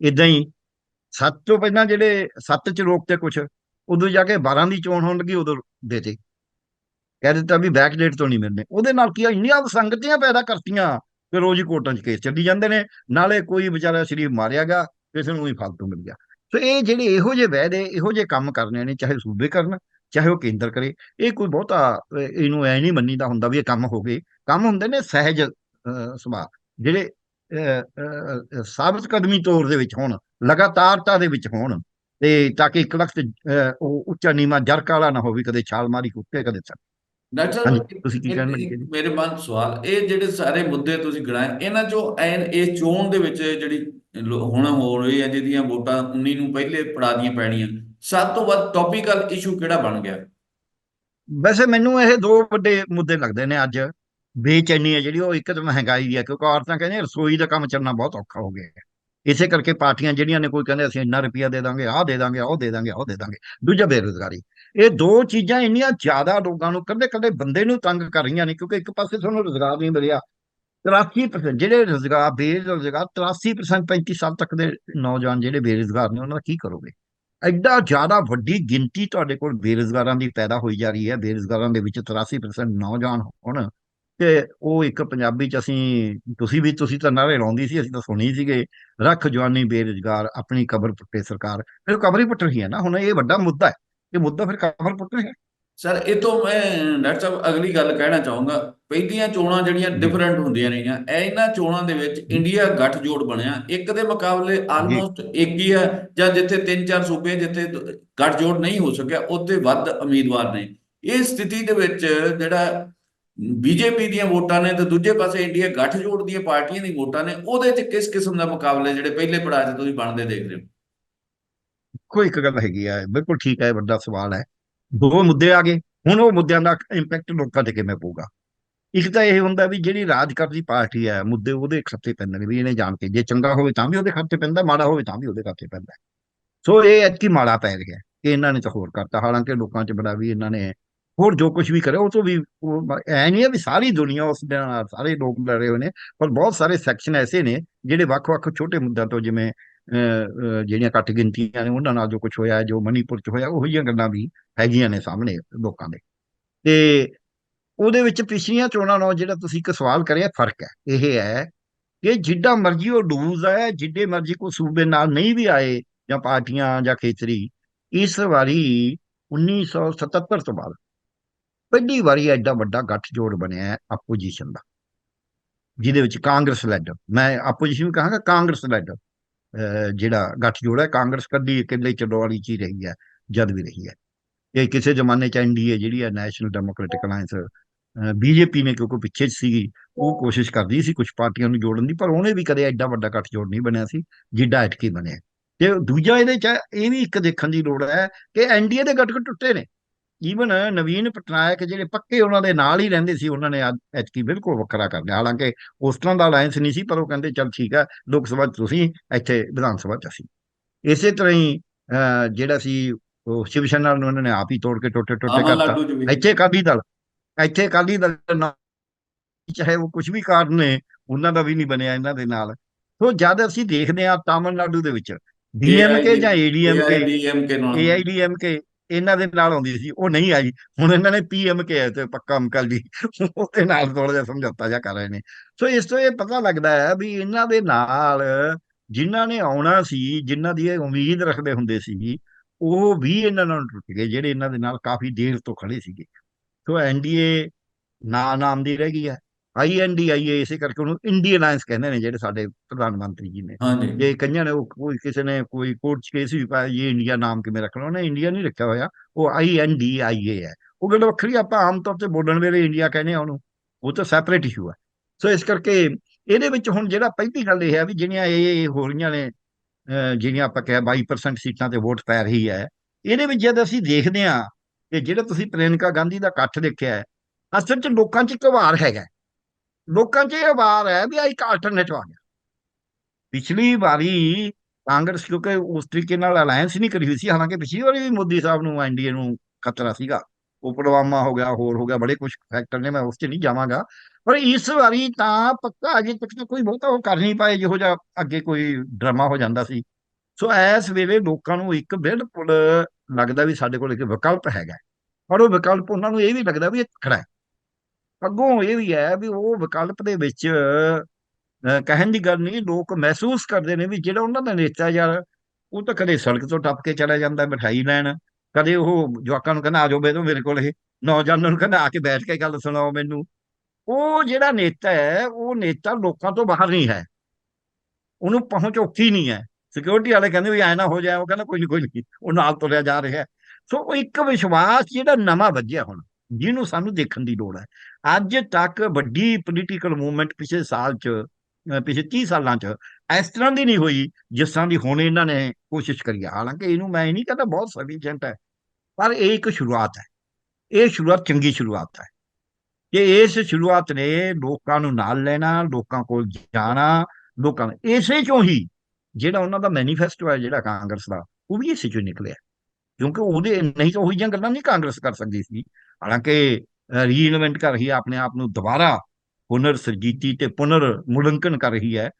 ਇਦਾਂ ਹੀ ਸੱਤ ਤੋਂ ਪਹਿਲਾਂ ਜਿਹੜੇ ਸੱਤ ਚ ਰੋਕ ਤੇ ਕੁਝ ਉਦੋਂ ਜਾ ਕੇ 12 ਦੀ ਚੋਣ ਹੋਣ ਲੱਗੀ, ਉਦੋਂ ਦੇ ਦੇਤੇ ਕਹਿ ਦਿੱਤਾ ਵੀ ਬੈਕ ਡੇਟ ਤੋਂ ਨਹੀਂ ਮਿਲਨੇ। ਉਹਦੇ ਨਾਲ ਕੀ ਆ, ਇੰਨੀਆਂ ਸੰਗਤੀਆਂ ਪੈਦਾ ਕਰਤੀਆਂ ਕਿ ਰੋਜ਼ ਹੀ ਕੋਰਟਾਂ 'ਚ ਕੇਸ ਚੱਲੀ ਜਾਂਦੇ ਨੇ। ਨਾਲੇ ਕੋਈ ਵਿਚਾਰਾ ਸ਼ਰੀਫ ਮਾਰਿਆ ਗਿਆ ਕਿਸੇ ਨੂੰ ਹੀ ਫਾਲਤੂ ਮਿਲ ਗਿਆ। ਸੋ ਇਹ ਜਿਹੜੇ ਇਹੋ ਜਿਹੇ ਵਾਅਦੇ, ਇਹੋ ਜਿਹੇ ਕੰਮ ਕਰਨੇ ਨੇ, ਚਾਹੇ ਸੂਬੇ ਕਰਨ ਚਾਹੇ ਉਹ ਕੇਂਦਰ ਕਰੇ ਇਹ ਕੋਈ ਬਹੁਤਾ ਇਹਨੂੰ ਐ ਨਹੀਂ ਮੰਨੀਦਾ ਹੁੰਦਾ ਵੀ ਇਹ ਕੰਮ ਹੋ ਗਏ। ਕੰਮ ਹੁੰਦੇ ਨੇ ਸਹਿਜ ਸੁਭਾਅ ਜਿਹੜੇ ਅਹ, ਸਾਬਤ ਕਦਮੀ ਤੌਰ ਦੇ ਵਿੱਚ ਹੋਣ ਲਗਾਤਾਰਤਾ ਦੇ ਵਿੱਚ ਹੋਣ ਤੇ ਤਾਂ ਕਿ ਇੱਕ ਵਕਤ ਅਹ, ਉਹ ਉੱਚਾ ਨੀਵਾਂ ਜਰਕ ਵਾਲਾ ਨਾ ਹੋਵੇ ਕਦੇ ਛਾਲ ਮਾਰੀ ਕੁੱਤੇ ਕਦੇ ਸਰ ਡਾਕਟਰ ਤੁਸੀਂ ਕੀ ਕਹਿਣ ਲੱਗੇ? ਮੇਰੇ ਮਨ ਸਵਾਲ ਇਹ ਜਿਹੜੇ ਸਾਰੇ ਮੁੱਦੇ ਤੁਸੀਂ ਗਿਣਾਏ ਇਹਨਾਂ ਚੋਂ ਐਨ ਇਹ ਚੋਣ ਦੇ ਵਿੱਚ ਜਿਹੜੀ ਹੁਣ ਹੋ ਰਹੀ ਹੈ ਜਿਹਦੀਆਂ ਵੋਟਾਂ 19 ਨੂੰ ਪਹਿਲੇ ਪੜਾ ਦੀਆਂ ਪੈਣੀਆਂ ਸਭ ਤੋਂ ਵੱਧ ਟੌਪੀਕਲ ਇਸ਼ੂ ਕਿਹੜਾ ਬਣ ਗਿਆ ਵੈਸੇ ਮੈਨੂੰ ਇਹ ਦੋ ਵੱਡੇ ਮੁੱਦੇ ਲੱਗਦੇ ਨੇ ਅੱਜ ਬੇਚੈਨੀ ਹੈ ਜਿਹੜੀ ਉਹ ਇੱਕ ਤਾਂ ਮਹਿੰਗਾਈ ਦੀ ਹੈ ਕਿਉਂਕਿ ਔਰਤਾਂ ਕਹਿੰਦੀਆਂ ਰਸੋਈ ਦਾ ਕੰਮ ਚੱਲਣਾ ਬਹੁਤ ਔਖਾ ਹੋ ਗਿਆ ਹੈ ਇਸੇ ਕਰਕੇ ਪਾਰਟੀਆਂ ਜਿਹੜੀਆਂ ਨੇ ਕੋਈ ਕਹਿੰਦੇ ਅਸੀਂ ਇੰਨਾ ਰੁਪਿਆ ਦੇ ਦਾਂਗੇ, ਆਹ ਦੇ ਦਾਂਗੇ, ਉਹ ਦੇ ਦਾਂਗੇ, ਉਹ ਦੇ ਦਾਂਗੇ। ਦੂਜਾ ਬੇਰੁਜ਼ਗਾਰੀ। ਇਹ ਦੋ ਚੀਜ਼ਾਂ ਇੰਨੀਆਂ ਜ਼ਿਆਦਾ ਲੋਕਾਂ ਨੂੰ ਕੱਲੇ ਕੱਲੇ ਬੰਦੇ ਨੂੰ ਤੰਗ ਕਰ ਰਹੀਆਂ ਨੇ ਕਿਉਂਕਿ ਇੱਕ ਪਾਸੇ ਤੁਹਾਨੂੰ ਰੁਜ਼ਗਾਰ ਨਹੀਂ ਮਿਲਿਆ। 83% ਜਿਹੜੇ ਰੁਜ਼ਗਾਰ, ਬੇਰੁਜ਼ਗਾਰ 83% 35 ਸਾਲ ਤੱਕ ਦੇ ਨੌਜਵਾਨ ਜਿਹੜੇ ਬੇਰੁਜ਼ਗਾਰ ਨੇ, ਉਹਨਾਂ ਦਾ ਕੀ ਕਰੋਗੇ? ਐਡਾ ਜ਼ਿਆਦਾ ਵੱਡੀ ਗਿਣਤੀ ਤੁਹਾਡੇ ਕੋਲ ਬੇਰੁਜ਼ਗਾਰਾਂ ਦੀ ਪੈਦਾ ਹੋਈ ਜਾ ਰਹੀ ਹੈ। ਬੇਰੁਜ਼ਗਾਰਾਂ ਦੇ ਵਿੱਚ 83% ਨੌਜਵਾਨ ਹੋਣ ਤੇ ਉਹ ਇੱਕ ਪੰਜਾਬੀ ਚ ਅਸੀਂ ਤੁਸੀਂ ਵੀ ਤੁਸੀਂ ਤਾਂ ਨਾਰੇ ਲਾਉਂਦੀ ਸੀ ਅਸੀਂ ਤਾਂ ਸੁਣੀ ਸੀਗੇ ਰੱਖ ਜਵਾਨੀ ਬੇਰੁਜ਼ਗਾਰ ਆਪਣੀ ਕਬਰ ਪੁੱਟੇ ਸਰਕਾਰ। ਫਿਰ ਕਬਰ ਹੀ ਪੁੱਟ ਰਹੀ ਹੈ ਨਾ ਹੁਣ ਇਹ ਵੱਡਾ ਮੁੱਦਾ ਹੈ। ਇਹ ਮੁੱਦਾ ਫਿਰ ਕਬਰ ਪੁੱਟ ਰਿਹਾ ਹੈ। ਸਰ ਇਹ ਤੋਂ ਮੈਂ ਡਾਕਟਰ ਸਾਹਿਬ ਅਗਲੀ ਗੱਲ ਕਹਿਣਾ ਚਾਹੂੰਗਾ। ਪਹਿਲੀਆਂ ਚੋਣਾਂ ਜਿਹੜੀਆਂ ਡਿਫਰੈਂਟ ਹੁੰਦੀਆਂ ਰਹੀਆਂ ਇਹ ਇਹਨਾਂ ਚੋਣਾਂ ਦੇ ਵਿੱਚ ਇੰਡੀਆ ਗੱਠਜੋੜ ਬਣਿਆ। ਇੱਕ ਦੇ ਮੁਕਾਬਲੇ ਆਲਮੋਸਟ ਇੱਕ ਹੀ ਹੈ ਜਾਂ ਜਿੱਥੇ ਤਿੰਨ ਚਾਰ ਸੂਬੇ ਜਿੱਥੇ ਦ- ਗੱਠਜੋੜ ਨਹੀਂ ਹੋ ਸਕਿਆ ਉੱਥੇ ਵੱਧ ਉਮੀਦਵਾਰ ਨੇ। ਇਹ ਸਥਿਤੀ ਦੇ ਵਿੱਚ ਜਿਹੜਾ ਬੀਜੇਪੀ ਦੀਆਂ ਵੋਟਾਂ ਨੇ ਤੇ ਦੂਜੇ ਪਾਸੇ ਇੰਡੀਆ ਗੱਠਜੋੜ ਦੀਆਂ ਪਾਰਟੀਆਂ ਦੀ ਵੋਟਾਂ ਨੇ, ਉਹਦੇ 'ਚ ਕਿਸ ਕਿਸਮ ਦਾ ਮੁਕਾਬਲੇ ਜਿਹੜੇ ਪਹਿਲੇ ਪੜਾਅ 'ਚ ਤੁਸੀਂ ਬਣਦੇ ਦੇਖ ਰਹੇ ਹੋ? ਕੋਈ ਇੱਕ ਗੱਲ ਹੈਗੀ ਆ, ਬਿਲਕੁਲ ਠੀਕ ਹੈ ਵੱਡਾ ਸਵਾਲ ਹੈ। ਦੋ ਮੁੱਦੇ ਆ ਗਏ, ਹੁਣ ਉਹ ਮੁੱਦਿਆਂ ਦਾ ਇੰਪੈਕਟ ਲੋਕਾਂ ਤੇ ਕਿਵੇਂ ਪਊਗਾ? ਇੱਕ ਤਾਂ ਇਹ ਹੁੰਦਾ ਵੀ ਜਿਹੜੀ ਰਾਜ ਕਰਦੀ ਪਾਰਟੀ ਹੈ ਮੁੱਦੇ ਉਹਦੇ ਖੱਤੇ ਪੈਂਦੇ ਨੇ ਵੀ ਇਹਨੇ ਜਾਣ ਕੇ, ਜੇ ਚੰਗਾ ਹੋਵੇ ਤਾਂ ਵੀ ਉਹਦੇ ਖੱਤੇ ਪੈਂਦਾ, ਮਾੜਾ ਹੋਵੇ ਤਾਂ ਵੀ ਉਹਦੇ ਖੱਤੇ ਪੈਂਦਾ। ਸੋ ਇਹ ਐਤਕੀ ਮਾੜਾ ਪੈ ਰਿਹਾ ਕਿ ਇਹਨਾਂ ਨੇ ਤਾਂ ਹੋਰ ਕਰਤਾ, ਹਾਲਾਂਕਿ ਲੋਕਾਂ 'ਚ ਬੜਾ ਵੀ ਇਹਨਾਂ ਨੇ ਹੋਰ ਜੋ ਕੁਝ ਵੀ ਕਰੇ, ਉਹ ਤੋਂ ਵੀ ਉਹ ਐ ਨਹੀਂ ਹੈ ਵੀ ਸਾਰੀ ਦੁਨੀਆ ਉਸ ਦੇ ਨਾਲ, ਸਾਰੇ ਲੋਕ ਲੜੇ ਹੋਏ ਨੇ, ਪਰ ਬਹੁਤ ਸਾਰੇ ਸੈਕਸ਼ਨ ਐਸੇ ਨੇ ਜਿਹੜੇ ਵੱਖ-ਵੱਖ ਛੋਟੇ ਮੁੱਦਿਆਂ ਤੋਂ ਜਿਵੇਂ ਜਿਹੜੀਆਂ ਘੱਟ ਗਿਣਤੀਆਂ ਨੇ, ਉਹਨਾਂ ਨਾਲ ਜੋ ਕੁਝ ਹੋਇਆ, ਜੋ ਮਨੀਪੁਰ 'ਚ ਹੋਇਆ, ਉਹ ਜਿਹੀਆਂ ਗੱਲਾਂ ਵੀ ਹੈਗੀਆਂ ਨੇ ਸਾਹਮਣੇ ਲੋਕਾਂ ਦੇ। ਤੇ ਉਹਦੇ ਵਿੱਚ ਪਿਛਲੀਆਂ ਚੋਣਾਂ ਨਾਲ ਜਿਹੜਾ ਤੁਸੀਂ ਇੱਕ ਸਵਾਲ ਕਰਿਆ, ਫ਼ਰਕ ਹੈ। ਇਹ ਹੈ ਕਿ ਜਿੱਡਾ ਮਰਜ਼ੀ ਉਹ ਡੂਜ਼ ਹੈ, ਜਿੱਡੇ ਮਰਜ਼ੀ ਕੋਈ ਸੂਬੇ ਨਾਲ ਨਹੀਂ ਵੀ ਆਏ ਜਾਂ ਪਾਰਟੀਆਂ ਜਾਂ ਖੇਤਰੀ, ਇਸ ਵਾਰੀ 1977 ਤੋਂ ਬਾਅਦ ਪਹਿਲੀ ਵਾਰੀ ਐਡਾ ਵੱਡਾ ਗੱਠਜੋੜ ਬਣਿਆ ਹੈ ਆਪੋਜੀਸ਼ਨ ਦਾ, ਜਿਹਦੇ ਵਿੱਚ ਕਾਂਗਰਸ ਲੈਡ ਮੈਂ ਆਪੋਜੀਸ਼ਨ ਕਹਾਂਗਾ ਕਾਂਗਰਸ ਲੈਡ ਜਿਹੜਾ ਗੱਠਜੋੜ ਹੈ, ਕਾਂਗਰਸ ਕਦੀ ਇਕੱਲੇ ਚੱਲੋ ਵਾਲੀ ਚੀ ਰਹੀ ਹੈ, ਜਦ ਵੀ ਰਹੀ ਹੈ। ਇਹ ਕਿਸੇ ਜ਼ਮਾਨੇ ਚ ਐਨਡੀਏ ਜਿਹੜੀ ਹੈ ਨੈਸ਼ਨਲ ਡੈਮੋਕ੍ਰੈਟਿਕ ਅਲਾਈਅੰਸ ਬੀਜੇਪੀ ਨੇ ਕਿਉਂਕਿ ਪਿੱਛੇ 'ਚ ਸੀਗੀ, ਉਹ ਕੋਸ਼ਿਸ਼ ਕਰਦੀ ਸੀ ਕੁਝ ਪਾਰਟੀਆਂ ਨੂੰ ਜੋੜਨ ਦੀ, ਪਰ ਉਹਨੇ ਵੀ ਕਦੇ ਐਡਾ ਵੱਡਾ ਗੱਠਜੋੜ ਨਹੀਂ ਬਣਿਆ ਸੀ, ਜਿੱਡਾ ਐਤਕੀ ਬਣਿਆ। ਤੇ ਦੂਜਾ ਇਹਦੇ ਚ ਇਹ ਵੀ ਇੱਕ ਦੇਖਣ ਦੀ ਲੋੜ ਹੈ ਕਿ ਐਨਡੀਏ ਦੇ ਗੱਠ ਟੁੱਟੇ ਨੇ। ਈਵਨ ਨਵੀਨ ਪਟਨਾਇਕ ਜਿਹੜੇ ਪੱਕੇ ਉਹਨਾਂ ਦੇ ਨਾਲ ਹੀ ਰਹਿੰਦੇ ਸੀ ਉਹਨਾਂ ਨੇ ਐਤਕੀ ਬਿਲਕੁਲ ਵੱਖਰਾ ਕਰ ਲਿਆ। ਹਾਲਾਂਕਿ ਉਸ ਤਰ੍ਹਾਂ ਦਾ ਅਲਾਈਅੰਸ ਨਹੀਂ ਸੀ ਪਰ ਉਹ ਕਹਿੰਦੇ ਚੱਲ ਠੀਕ ਹੈ ਲੋਕ ਸਭਾ 'ਚ ਤੁਸੀਂ ਇੱਥੇ ਵਿਧਾਨ ਸਭਾ 'ਚ ਅਸੀਂ। ਇਸੇ ਤਰ੍ਹਾਂ ਹੀ ਜਿਹੜਾ ਸੀ ਉਹ ਸ਼ਿਵ ਸੈਨਾ ਨੂੰ ਉਹਨਾਂ ਨੇ ਆਪ ਹੀ ਤੋੜ ਕੇ ਟੋਟੇ ਟੋਟੇ ਕਰਤਾ। ਇੱਥੇ ਅਕਾਲੀ ਦਲ ਇੱਥੇ ਅਕਾਲੀ ਦਲ ਚਾਹੇ ਉਹ ਕੁਝ ਵੀ ਕਾਰਨ ਨੇ ਉਹਨਾਂ ਦਾ ਵੀ ਨਹੀਂ ਬਣਿਆ ਇਹਨਾਂ ਦੇ ਨਾਲ। ਸੋ ਜਦ ਅਸੀਂ ਦੇਖਦੇ ਹਾਂ ਤਾਮਿਲਨਾਡੂ ਦੇ ਵਿੱਚ ਡੀਐਮਕੇ ਜਾਂ ਏਡੀਐਮਕੇ ਏਆਈਡੀਐਮਕੇ ਇਹਨਾਂ ਦੇ ਨਾਲ ਆਉਂਦੀ ਸੀ, ਉਹ ਨਹੀਂ ਆਈ। ਹੁਣ ਇਹਨਾਂ ਨੇ ਪੀਐਮਕੇ ਤੇ ਪੱਕਾ ਅੰਕਲ ਜੀ, ਉਹਦੇ ਨਾਲ ਥੋੜਾ ਜਿਹਾ ਸਮਝੌਤਾ ਜਿਹਾ ਕਰ ਰਹੇ ਨੇ। ਸੋ ਇਸ ਤੋਂ ਇਹ ਪਤਾ ਲੱਗਦਾ ਹੈ ਵੀ ਇਹਨਾਂ ਦੇ ਨਾਲ ਜਿਨ੍ਹਾਂ ਨੇ ਆਉਣਾ ਸੀ, ਜਿਨ੍ਹਾਂ ਦੀ ਇਹ ਉਮੀਦ ਰੱਖਦੇ ਹੁੰਦੇ ਸੀ, ਉਹ ਵੀ ਇਹਨਾਂ ਨਾਲ ਟੁੱਟ ਗਏ, ਜਿਹੜੇ ਇਹਨਾਂ ਦੇ ਨਾਲ ਕਾਫੀ ਦੇਰ ਤੋਂ ਖੜੇ ਸੀਗੇ। ਸੋ ਐਨਡੀਏ ਨਾ ਨਾਮ ਦੀ ਰਹਿ ਗਈ ਹੈ। ਆਈਐਨਡੀਆਈਏ ਇਸੇ ਕਰਕੇ ਉਹਨੂੰ ਇੰਡੀਅਨ ਅਲਾਈਅੰਸ ਕਹਿੰਦੇ ਨੇ ਜਿਹੜੇ ਸਾਡੇ ਪ੍ਰਧਾਨ ਮੰਤਰੀ ਜੀ ਨੇ। ਜੇ ਕਈਆਂ ਨੇ ਉਹ ਕੋਈ ਕਿਸੇ ਨੇ ਕੋਈ ਕੋਰਟ 'ਚ ਕੇਸ ਵੀ ਪਾਇਆ ਇਹ ਇੰਡੀਆ ਨਾਮ ਕਿਵੇਂ ਰੱਖਣਾ ਉਹਨੇ ਇੰਡੀਆ ਨਹੀਂ ਰੱਖਿਆ ਹੋਇਆ ਉਹ ਆਈਐਨਡੀਆਈਏ ਹੈ। ਉਹ ਗੱਲ ਵੱਖਰੀ ਆਪਾਂ ਆਮ ਤੌਰ ਤੇ ਬੋਲਣ ਵੇਲੇ ਇੰਡੀਆ ਕਹਿੰਦੇ ਆ ਉਹਨੂੰ ਉਹ ਤਾਂ ਸੈਪਰੇਟ ਇਸ਼ੂ ਹੈ ਸੋ ਇਸ ਕਰਕੇ ਇਹਦੇ ਵਿੱਚ ਹੁਣ ਜਿਹੜਾ ਪਹਿਲੀ ਗੱਲ ਇਹ ਹੈ ਵੀ ਜਿਹੜੀਆਂ ਇਹ ਹੋ ਰਹੀਆਂ ਨੇ ਜਿਹੜੀਆਂ ਆਪਾਂ ਕਿਹਾ 22% ਸੀਟਾਂ ਤੇ ਵੋਟ ਪੈ ਰਹੀ ਹੈ ਇਹਦੇ ਵਿੱਚ ਜਦ ਅਸੀਂ ਦੇਖਦੇ ਹਾਂ ਕਿ ਜਿਹੜਾ ਤੁਸੀਂ ਪ੍ਰਿਯੰਕਾ ਗਾਂਧੀ ਦਾ ਇਕੱਠ ਦੇਖਿਆ ਹੈ ਅਸਲ 'ਚ ਲੋਕਾਂ 'ਚ ਇੱਕ ਵਾਰ ਹੈਗਾ। ਲੋਕਾਂ 'ਚ ਇਹ ਵਾਰ ਹੈ ਵੀ ਆ ਇੱਕ ਆਲਟਰਨੇਟਿਵ ਆ ਗਿਆ ਪਿਛਲੀ ਵਾਰੀ ਕਾਂਗਰਸ, ਕਿਉਂਕਿ ਉਸ ਤਰੀਕੇ ਨਾਲ ਅਲਾਈਅੰਸ ਨਹੀਂ ਕਰੀ ਹੋਈ ਸੀ, ਹਾਲਾਂਕਿ ਪਿਛਲੀ ਵਾਰੀ ਵੀ ਮੋਦੀ ਸਾਹਿਬ ਨੂੰ ਐਨਡੀਏ ਨੂੰ ਖਤਰਾ ਸੀਗਾ। ਉਹ ਪੁਲਵਾਮਾ ਹੋ ਗਿਆ, ਹੋਰ ਹੋ ਗਿਆ, ਬੜੇ ਕੁਝ ਫੈਕਟਰ ਨੇ, ਮੈਂ ਉਸ 'ਚ ਨਹੀਂ ਜਾਵਾਂਗਾ। ਪਰ ਇਸ ਵਾਰੀ ਤਾਂ ਪੱਕਾ ਅਜੇ ਤੱਕ ਤਾਂ ਕੋਈ ਬਹੁਤਾ ਉਹ ਕਰ ਨਹੀਂ ਪਾਏ ਜਿਹੋ ਜਿਹਾ ਅੱਗੇ ਕੋਈ ਡਰਾਮਾ ਹੋ ਜਾਂਦਾ ਸੀ। ਸੋ ਇਸ ਵੇਲੇ ਲੋਕਾਂ ਨੂੰ ਇੱਕ ਬਿਲਕੁਲ ਲੱਗਦਾ ਵੀ ਸਾਡੇ ਕੋਲ ਇੱਕ ਵਿਕਲਪ ਹੈਗਾ। ਪਰ ਉਹ ਵਿਕਲਪ ਉਹਨਾਂ ਨੂੰ ਇਹ ਵੀ ਲੱਗਦਾ ਵੀ ਇਹ ਖੜਾ ਹੈ। ਅੱਗੋਂ ਇਹ ਵੀ ਹੈ ਵੀ ਉਹ ਵਿਕਲਪ ਦੇ ਵਿੱਚ ਕਹਿਣ ਦੀ ਗੱਲ ਨਹੀਂ, ਲੋਕ ਮਹਿਸੂਸ ਕਰਦੇ ਨੇ ਵੀ ਜਿਹੜਾ ਉਹਨਾਂ ਦਾ ਨੇਤਾ ਯਾਰ, ਉਹ ਤਾਂ ਕਦੇ ਸੜਕ ਤੋਂ ਟੱਪ ਕੇ ਚਲਾ ਜਾਂਦਾ, ਮਿਠਾਈ ਲੈਣ, ਕਦੇ ਉਹ ਜਵਾਕਾਂ ਨੂੰ ਕਹਿੰਦਾ, ਆ ਜਾਓ ਬੈਠੋ ਮੇਰੇ ਕੋਲ ਇਹ ਨੌਜਵਾਨਾਂ ਨੂੰ ਕਹਿੰਦਾ, ਆ ਕੇ ਬੈਠ ਕੇ ਗੱਲ ਸੁਣਾਓ ਮੈਨੂੰ। ਉਹ ਜਿਹੜਾ ਨੇਤਾ ਹੈ, ਉਹ ਨੇਤਾ ਲੋਕਾਂ ਤੋਂ ਬਾਹਰ ਨਹੀਂ ਹੈ। ਉਹਨੂੰ ਪਹੁੰਚ ਔਖੀ ਨਹੀਂ ਹੈ। ਸਿਕਿਉਰਿਟੀ ਵਾਲੇ ਕਹਿੰਦੇ ਵੀ ਐ ਨਾ ਹੋ ਜਾਏ, ਉਹ ਕਹਿੰਦਾ ਕੋਈ ਨਹੀਂ ਕੋਈ ਨਹੀਂ ਉਹ ਨਾਲ ਤੁਰਿਆ ਜਾ ਰਿਹਾ। ਸੋ ਇੱਕ ਵਿਸ਼ਵਾਸ ਜਿਹੜਾ ਨਵਾਂ ਵੱਜਿਆ ਹੁਣ ਜਿਹਨੂੰ ਸਾਨੂੰ ਦੇਖਣ ਦੀ ਲੋੜ ਹੈ। ਅੱਜ ਤੱਕ ਵੱਡੀ ਪੋਲੀਟੀਕਲ ਮੂਵਮੈਂਟ ਪਿਛਲੇ ਸਾਲ ਚ ਪਿਛਲੇ 30 ਸਾਲਾਂ ਚ ਇਸ ਤਰ੍ਹਾਂ ਦੀ ਨਹੀਂ ਹੋਈ ਜਿਸ ਤਰ੍ਹਾਂ ਦੀ ਹੁਣ ਇਹਨਾਂ ਨੇ ਕੋਸ਼ਿਸ਼ ਕਰੀ ਹੈ। ਹਾਲਾਂਕਿ ਇਹਨੂੰ ਮੈਂ ਇਹ ਨਹੀਂ ਕਹਿੰਦਾ ਬਹੁਤ ਸਫੀਸ਼ੀਐਂਟ ਹੈ, ਪਰ ਇਹ ਇੱਕ ਸ਼ੁਰੂਆਤ ਹੈ। ਇਹ ਸ਼ੁਰੂਆਤ, ਚੰਗੀ ਸ਼ੁਰੂਆਤ ਹੈ। ਕਿ ਇਸ ਸ਼ੁਰੂਆਤ ਨੇ ਲੋਕਾਂ ਨੂੰ ਨਾਲ ਲੈਣਾ, ਲੋਕਾਂ ਕੋਲ ਜਾਣਾ, ਲੋਕਾਂ ਨੂੰ ਇਸੇ ਚੋਂ ਹੀ ਜਿਹੜਾ ਉਹਨਾਂ ਦਾ ਮੈਨੀਫੈਸਟੋ ਹੈ, ਜਿਹੜਾ ਕਾਂਗਰਸ ਦਾ, ਉਹ ਵੀ ਇਸੇ ਚੋਂ ਨਿਕਲਿਆ। ਕਿਉਂਕਿ ਉਹਦੇ ਨਹੀਂ ਤਾਂ ਉਹੀ ਜਿਹੀਆਂ ਗੱਲਾਂ ਨਹੀਂ ਕਾਂਗਰਸ ਕਰ ਸਕਦੀ ਸੀ। ਹਾਲਾਂਕਿ ਰੀਇਨਵੈਂਟ ਕਰ ਰਹੀ ਹੈ, ਆਪਣੇ ਆਪ ਨੂੰ ਦੁਬਾਰਾ ਪੁਨਰ ਸਰਜੀਤੀ ਤੇ ਪੁਨਰ ਮੁਲੰਕਣ ਕਰ ਰਹੀ ਹੈ,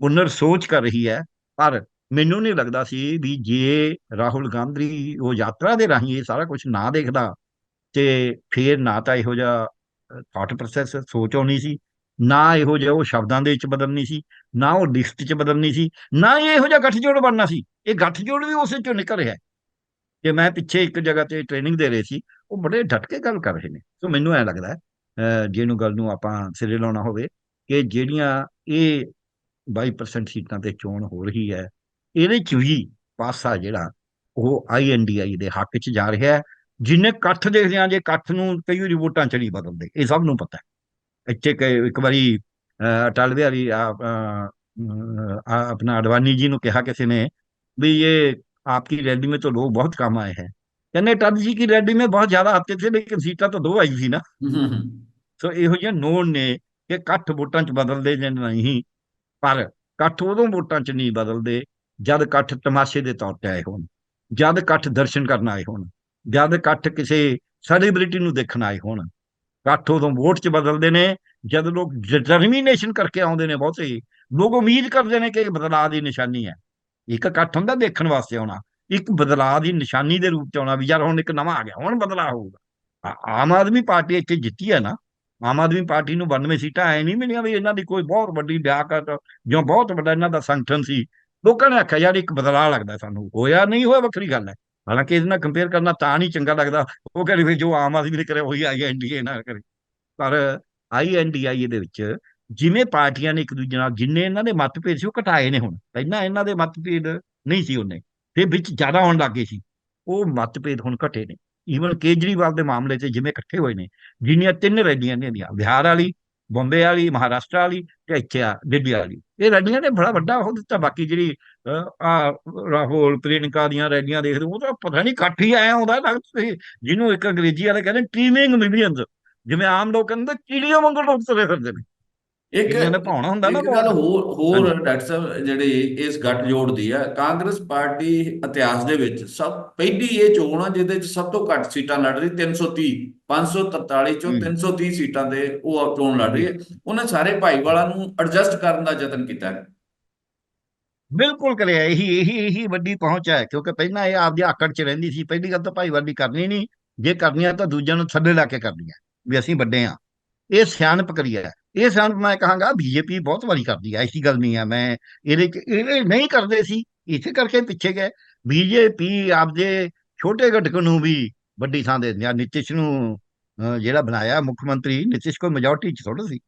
ਪੁਨਰ ਸੋਚ ਕਰ ਰਹੀ ਹੈ, ਪਰ ਮੈਨੂੰ ਨਹੀਂ ਲੱਗਦਾ ਸੀ ਵੀ ਜੇ ਰਾਹੁਲ ਗਾਂਧੀ ਉਹ ਯਾਤਰਾ ਦੇ ਰਾਹੀਂ ਇਹ ਸਾਰਾ ਕੁਝ ਨਾ ਦੇਖਦਾ, ਤੇ ਫੇਰ ਨਾ ਤਾਂ ਇਹੋ ਜਿਹਾ ਥਾਟ ਪ੍ਰੋਸੈਸ ਸੋਚ ਆਉਣੀ ਸੀ, ਨਾ ਇਹੋ ਜਿਹਾ ਉਹ ਸ਼ਬਦਾਂ ਦੇ ਵਿੱਚ ਬਦਲਣੀ ਸੀ, ਨਾ ਉਹ ਲਿਸਟ 'ਚ ਬਦਲਣੀ ਸੀ, ਨਾ ਹੀ ਇਹੋ ਜਿਹਾ ਗੱਠਜੋੜ ਬਣਨਾ ਸੀ। ਇਹ ਗੱਠਜੋੜ ਵੀ ਉਸੇ ਚੋਂ ਨਿਕਲ ਰਿਹਾ ਹੈ। ਕਿ ਮੈਂ ਪਿੱਛੇ ਇੱਕ ਜਗ੍ਹਾ ਤੇ ਟ੍ਰੇਨਿੰਗ ਦੇ ਰਹੇ ਸੀ ਉਹ ਬੜੇ ਡਟ ਕੇ ਗੱਲ ਕਰ ਰਹੇ ਨੇ ਸੋ ਮੈਨੂੰ ਐ ਲੱਗਦਾ ਹੈ ਅਹ ਜਿਹਨੂੰ ਗੱਲ ਨੂੰ ਆਪਾਂ ਸਿਰੇ ਲਾਉਣਾ ਹੋਵੇ ਕਿ ਜਿਹੜੀਆਂ ਇਹ 22% ਸੀਟਾਂ ਤੇ ਚੋਣ ਹੋ ਰਹੀ ਹੈ ਇਹਦੇ ਚ ਵੀ ਪਾਸਾ ਜਿਹੜਾ ਉਹ ਆਈਐਨਡੀਆਈ ਦੇ ਹੱਕ 'ਚ ਜਾ ਰਿਹਾ ਹੈ ਜਿੰਨੇ ਇਕੱਠ ਦੇਖਦੇ ਆ ਜੇ ਇਕੱਠ ਨੂੰ ਕਈ ਵਾਰੀ ਵੋਟਾਂ ਚ ਨਹੀਂ ਬਦਲਦੇ ਇਹ ਸਭ ਨੂੰ ਪਤਾ ਹੈ ਇੱਥੇ ਕਿ ਇੱਕ ਵਾਰੀ ਅਹ, ਅਟਲ ਬਿਹਾਰੀ ਆ- ਅਹ, ਅਹ, ਆ- ਆਪਣਾ ਅਡਵਾਨੀ ਜੀ ਨੂੰ ਕਿਹਾ ਕਿਸੇ ਨੇ भी ये आपकी रैली में तो लोग बहुत कम आए हैं ਕਹਿੰਦੇ ਟੱਦ ਜੀ ਕੀ ਰੈਡੀ ਮੇ ਬਹੁਤ ਜ਼ਿਆਦਾ ਆਤੇ ਸੀ ਲੇਕਿਨ ਸੀਟਾਂ ਤਾਂ ਦੋ ਆਈ ਸੀ ਨਾ। ਸੋ ਇਹੋ ਜਿਹਾ ਨੋਨ ਨੇ ਕਿ ਇਕੱਠ ਵੋਟਾਂ 'ਚ ਬਦਲਦੇ ਜਾਂ ਨਹੀਂ, ਪਰ ਇਕੱਠ ਉਦੋਂ ਵੋਟਾਂ 'ਚ ਨਹੀਂ ਬਦਲਦੇ ਜਦ ਇਕੱਠ ਤਮਾਸ਼ੇ ਦੇ ਤੌਰ ਤੇ ਆਏ ਹੋਣ, ਜਦ ਇਕੱਠ ਦਰਸ਼ਨ ਕਰਨ ਆਏ ਹੋਣ, ਜਦ ਇਕੱਠ ਕਿਸੇ ਸੈਲੀਬ੍ਰਿਟੀ ਨੂੰ ਦੇਖਣ ਆਏ ਹੋਣ। ਇਕੱਠ ਉਦੋਂ ਵੋਟ 'ਚ ਬਦਲਦੇ ਨੇ, ਜਦ ਲੋਕ ਡਿਟਰਮੀਨੇਸ਼ਨ ਕਰਕੇ ਆਉਂਦੇ ਨੇ ਬਹੁਤੇ। ਲੋਕ ਉਮੀਦ ਕਰਦੇ ਨੇ ਕਿ ਬਦਲਾਅ ਦੀ ਨਿਸ਼ਾਨੀ ਹੈ। ਇੱਕ ਇਕੱਠ ਹੁੰਦਾ ਦੇਖਣ ਵਾਸਤੇ ਆਉਣਾ। ਇੱਕ ਬਦਲਾਅ ਦੀ ਨਿਸ਼ਾਨੀ ਦੇ ਰੂਪ 'ਚ ਆਉਣਾ ਵੀ ਯਾਰ ਹੁਣ ਇੱਕ ਨਵਾਂ ਆ ਗਿਆ, ਹੁਣ ਬਦਲਾਅ ਹੋਊਗਾ। ਆਮ ਆਦਮੀ ਪਾਰਟੀ ਇੱਥੇ ਜਿੱਤੀ ਹੈ ਨਾ, ਆਮ ਆਦਮੀ ਪਾਰਟੀ ਨੂੰ 92 ਸੀਟਾਂ ਐ ਨਹੀਂ ਮਿਲੀਆਂ ਵੀ ਇਹਨਾਂ ਦੀ ਕੋਈ ਬਹੁਤ ਵੱਡੀ ਲਿਆਕਤ ਜੋ ਬਹੁਤ ਵੱਡਾ ਇਹਨਾਂ ਦਾ ਸੰਗਠਨ ਸੀ, ਲੋਕਾਂ ਨੇ ਆਖਿਆ ਯਾਰ ਇੱਕ ਬਦਲਾਅ ਲੱਗਦਾ ਸਾਨੂੰ, ਹੋਇਆ ਨਹੀਂ, ਹੋਇਆ ਵੱਖਰੀ ਗੱਲ ਹੈ। ਹਾਲਾਂਕਿ ਇਹਦੇ ਨਾਲ ਕੰਪੇਅਰ ਕਰਨਾ ਤਾਂ ਨਹੀਂ ਚੰਗਾ ਲੱਗਦਾ, ਉਹ ਕਹਿੰਦੇ ਵੀ ਜੋ ਆਮ ਆਦਮੀ ਨੇ ਕਰਿਆ ਉਹੀ ਆਈ ਐਨਡੀਏ ਨਾਲ ਕਰੇ। ਪਰ ਆਈ ਆਈਐਨਡੀਆਈ ਦੇ ਵਿੱਚ ਜਿਵੇਂ ਪਾਰਟੀਆਂ ਨੇ ਇੱਕ ਦੂਜੇ ਨਾਲ ਜਿੰਨੇ ਇਹਨਾਂ ਦੇ ਮਤਭੇਦ ਸੀ ਉਹ ਘਟਾਏ ਨੇ ਹੁਣ, ਪਹਿਲਾਂ ਇਹਨਾਂ ਦੇ ਮਤਭੇਦ ਨਹੀਂ ਸੀ ਉਹਨੇ। ਤੇ ਵਿੱਚ ਜ਼ਿਆਦਾ ਹੋਣ ਲੱਗੇ ਸੀ। ਉਹ ਮਤਭੇਦ ਹੁਣ ਘਟੇ ਨੇ। ਈਵਨ ਕੇਜਰੀਵਾਲ ਦੇ ਮਾਮਲੇ 'ਚ ਜਿਵੇਂ ਇਕੱਠੇ ਹੋਏ ਨੇ ਜਿੰਨੀਆਂ ਤਿੰਨ ਰੈਲੀਆਂ ਨੇ ਦੀਆਂ ਬਿਹਾਰ ਵਾਲੀ ਬੰਬੇ ਵਾਲੀ ਮਹਾਰਾਸ਼ਟਰ ਵਾਲੀ ਤੇ ਇੱਥੇ ਆ ਦਿੱਲੀ ਵਾਲੀ। ਇਹ ਰੈਲੀਆਂ ਨੇ ਬੜਾ ਵੱਡਾ ਉਹ ਦਿੱਤਾ। ਬਾਕੀ ਜਿਹੜੀ ਆ ਰਾਹੁਲ ਪ੍ਰਿਯੰਕਾ ਦੀਆਂ ਰੈਲੀਆਂ ਦੇਖਦੇ ਹੋ, ਉਹ ਤਾਂ ਪਤਾ ਨਹੀਂ ਇਕੱਠ ਹੀ ਆਇਆ ਹੁੰਦਾ ਲੱਗਦਾ ਸੀ, ਜਿਹਨੂੰ ਇੱਕ ਅੰਗਰੇਜ਼ੀ ਵਾਲੇ ਕਹਿੰਦੇ ਟ੍ਰੀਮਿੰਗ ਮਿਲੀਅਨਸ ਜਿਵੇਂ ਆਮ ਲੋਕ ਕਹਿੰਦੇ ਚਿੜੀਆਂ ਵਾਂਗੂ ਲੋਕ ਤੁਰੇ ਫਿਰਦੇ ਨੇ। ਇੱਕ ਇਹਨਾਂ ਨੇ ਭਾਉਣਾ ਹੁੰਦਾ ਨਾ ਗੱਲ। ਹੋਰ ਹੋਰ। ਡਾਕਟਰ ਸਾਹਿਬ ਜਿਹੜੀ ਇਸ ਗੱਠ ਜੋੜਦੀ ਆ ਕਾਂਗਰਸ ਪਾਰਟੀ ਇਤਿਹਾਸ ਦੇ ਵਿੱਚ ਸਭ ਪਹਿਲੀ ਇਹ ਚੋਣ ਆ ਜਿਹਦੇ ਵਿੱਚ ਸਭ ਤੋਂ ਘੱਟ ਸੀਟਾਂ ਲੜ ਰਹੀ 330 543 ਚੋਂ ਹੂੰ। 330 ਸੀਟਾਂ ਦੇ ਉਹ ਚੋਣ ਲੜ ਰਹੀ ਹੈ ਉਹਨੇ ਸਾਰੇ ਭਾਈਵਾਲਾਂ ਨੂੰ ਐਡਜਸਟ ਕਰਨ ਦਾ ਯਤਨ ਕੀਤਾ ਹੈ ਬਿਲਕੁਲ ਕਰਿਆ ਇਹੀ ਇਹੀ ਇਹੀ ਵੱਡੀ ਪਹੁੰਚ ਹੈ ਕਿਉਂਕਿ ਪਹਿਲਾਂ ਇਹ ਆਪਦੀ ਆਕੜ 'ਚ ਰਹਿੰਦੀ ਸੀ ਪਹਿਲੀ ਗੱਲ ਤਾਂ ਭਾਈਵਾਲੀ ਕਰਨੀ ਨਹੀਂ ਜੇ ਕਰਨੀ ਆ ਤਾਂ ਦੂਜਿਆਂ ਨੂੰ ਥੱਲੇ ਲਾ ਕੇ ਕਰਨੀ ਹੈ ਵੀ ਅਸੀਂ ਵੱਡੇ ਆ ਇਹ ਸਿਆਣਪ ਕਰੀਆ ਹੈ ਇਹ ਸਿਆਣਪ ਮੈਂ ਕਹਾਂਗਾ ਬੀਜੇਪੀ ਬਹੁਤ ਵਾਰੀ ਕਰਦੀ ਹੈ ਐਸੀ ਗੱਲ ਨਹੀਂ ਹੈ ਮੈਂ ਇਹਦੇ 'ਚ ਇਹ ਨਹੀਂ ਕਰਦੇ ਸੀ, ਇਸੇ ਕਰਕੇ ਪਿੱਛੇ ਗਏ। ਬੀਜੇਪੀ ਆਪਦੇ ਛੋਟੇ ਘਟਕ ਨੂੰ ਵੀ ਵੱਡੀ ਥਾਂ ਦੇ ਦਿੰਦੀ ਨਿਤਿਸ਼ ਨੂੰ ਜਿਹੜਾ ਬਣਾਇਆ ਮੁੱਖ ਮੰਤਰੀ, ਨਿਤਿਸ਼ ਕੋਈ ਮੈਜੋਰਟੀ ਚ ਥੋੜਾ ਸੀ।